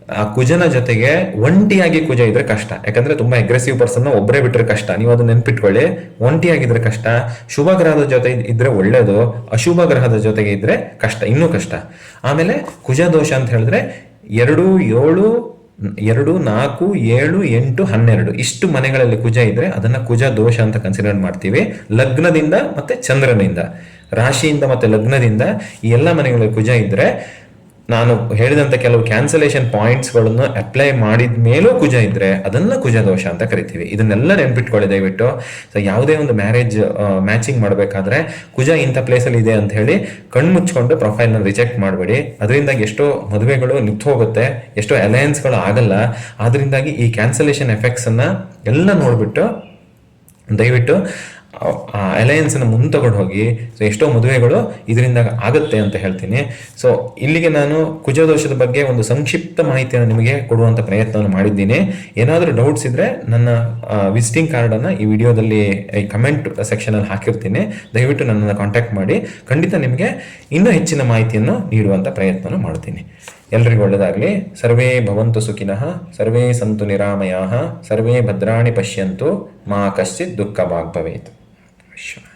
ಆ ಕುಜನ ಜೊತೆಗೆ ಒಂಟಿಯಾಗಿ ಕುಜ ಇದ್ರೆ ಕಷ್ಟ. ಯಾಕಂದ್ರೆ ತುಂಬಾ ಅಗ್ರೆಸಿವ್ ಪರ್ಸನ್ ಒಬ್ಬರೇ ಬಿಟ್ರೆ ಕಷ್ಟ. ನೀವು ಅದನ್ನ ನೆನ್ಪಿಟ್ಕೊಳ್ಳಿ. ಒಂಟಿಯಾಗಿದ್ರೆ ಕಷ್ಟ. ಶುಭ ಗ್ರಹದ ಜೊತೆ ಇದ್ರೆ ಒಳ್ಳೇದು. ಅಶುಭ ಗ್ರಹದ ಜೊತೆಗೆ ಇದ್ರೆ ಕಷ್ಟ. ಇನ್ನೂ ಕಷ್ಟ. ಆಮೇಲೆ ಕುಜ ದೋಷ ಅಂತ ಹೇಳಿದ್ರೆ ಎರಡು, ಏಳು, ಎರಡು, ನಾಲ್ಕು, ಏಳು, ಎಂಟು, ಹನ್ನೆರಡು. ಇಷ್ಟು ಮನೆಗಳಲ್ಲಿ ಕುಜ ಇದ್ರೆ ಅದನ್ನ ಕುಜ ದೋಷ ಅಂತ ಕನ್ಸಿಡರ್ ಮಾಡ್ತೀವಿ. ಲಗ್ನದಿಂದ ಮತ್ತೆ ಚಂದ್ರನಿಂದ. ರಾಶಿಯಿಂದ ಮತ್ತೆ ಲಗ್ನದಿಂದ ಈ ಎಲ್ಲ ಮನೆಗಳಲ್ಲಿ ಕುಜ ಇದ್ರೆ ನಾನು ಹೇಳಿದಂತ ಕೆಲವು ಕ್ಯಾನ್ಸಲೇಷನ್ ಪಾಯಿಂಟ್ಸ್ಗಳನ್ನು ಅಪ್ಲೈ ಮಾಡಿದ ಮೇಲೂ ಕುಜ ಇದ್ರೆ ಅದನ್ನ ಕುಜ ದೋಷ ಅಂತ ಕರಿತೀವಿ. ಇದನ್ನೆಲ್ಲ ನೆನ್ಪಿಟ್ಕೊಳ್ಳಿ ದಯವಿಟ್ಟು. ಸೊ ಯಾವುದೇ ಒಂದು ಮ್ಯಾರೇಜ್ ಮ್ಯಾಚಿಂಗ್ ಮಾಡಬೇಕಾದ್ರೆ ಕುಜ ಇಂಥ ಪ್ಲೇಸಲ್ಲಿ ಇದೆ ಅಂತ ಹೇಳಿ ಕಣ್ಮುಚ್ಕೊಂಡು ಪ್ರೊಫೈಲ್ನ ರಿಜೆಕ್ಟ್ ಮಾಡಬೇಡಿ. ಅದರಿಂದಾಗಿ ಎಷ್ಟೋ ಮದುವೆಗಳು ನಿಂತು ಹೋಗುತ್ತೆ, ಎಷ್ಟೋ ಅಲಯನ್ಸ್ಗಳು ಆಗಲ್ಲ. ಅದರಿಂದಾಗಿ ಈ ಕ್ಯಾನ್ಸಲೇಷನ್ ಎಫೆಕ್ಟ್ಸ್ ಅನ್ನ ಎಲ್ಲ ನೋಡಿಬಿಟ್ಟು ದಯವಿಟ್ಟು ಅಲಯನ್ಸನ್ನು ಮುಂದೆ ತಗೊಂಡು ಹೋಗಿ ಸೊ ಎಷ್ಟೋ ಮದುವೆಗಳು ಇದರಿಂದ ಆಗುತ್ತೆ ಅಂತ ಹೇಳ್ತೀನಿ. ಸೊ ಇಲ್ಲಿಗೆ ನಾನು ಕುಜದೋಷದ ಬಗ್ಗೆ ಒಂದು ಸಂಕ್ಷಿಪ್ತ ಮಾಹಿತಿಯನ್ನು ನಿಮಗೆ ಕೊಡುವಂಥ ಪ್ರಯತ್ನವನ್ನು ಮಾಡಿದ್ದೀನಿ. ಏನಾದರೂ ಡೌಟ್ಸ್ ಇದ್ದರೆ ನನ್ನ ವಿಸಿಟಿಂಗ್ ಕಾರ್ಡನ್ನು ಈ ವಿಡಿಯೋದಲ್ಲಿ, ಈ ಕಮೆಂಟ್ ಸೆಕ್ಷನಲ್ಲಿ ಹಾಕಿರ್ತೀನಿ. ದಯವಿಟ್ಟು ನನ್ನನ್ನು ಕಾಂಟ್ಯಾಕ್ಟ್ ಮಾಡಿ. ಖಂಡಿತ ನಿಮಗೆ ಇನ್ನೂ ಹೆಚ್ಚಿನ ಮಾಹಿತಿಯನ್ನು ನೀಡುವಂಥ ಪ್ರಯತ್ನವನ್ನು ಮಾಡ್ತೀನಿ. ಎಲ್ರಿಗೂ ಒಳ್ಳೆಯದಾಗಲಿ ಸರ್ವೇ ಭವಂತು ಸುಖಿನಃ, ಸರ್ವೇ ಸಂತು ನಿರಾಮಯಾಃ, ಸರ್ವೇ ಭದ್ರಾಣಿ ಪಶ್ಯಂತು, ಮಾ ಕಶ್ಚಿತ್ ದುಃಖ ಭಾಗ್ ಭವೇತ್ ವಿಶ್ವ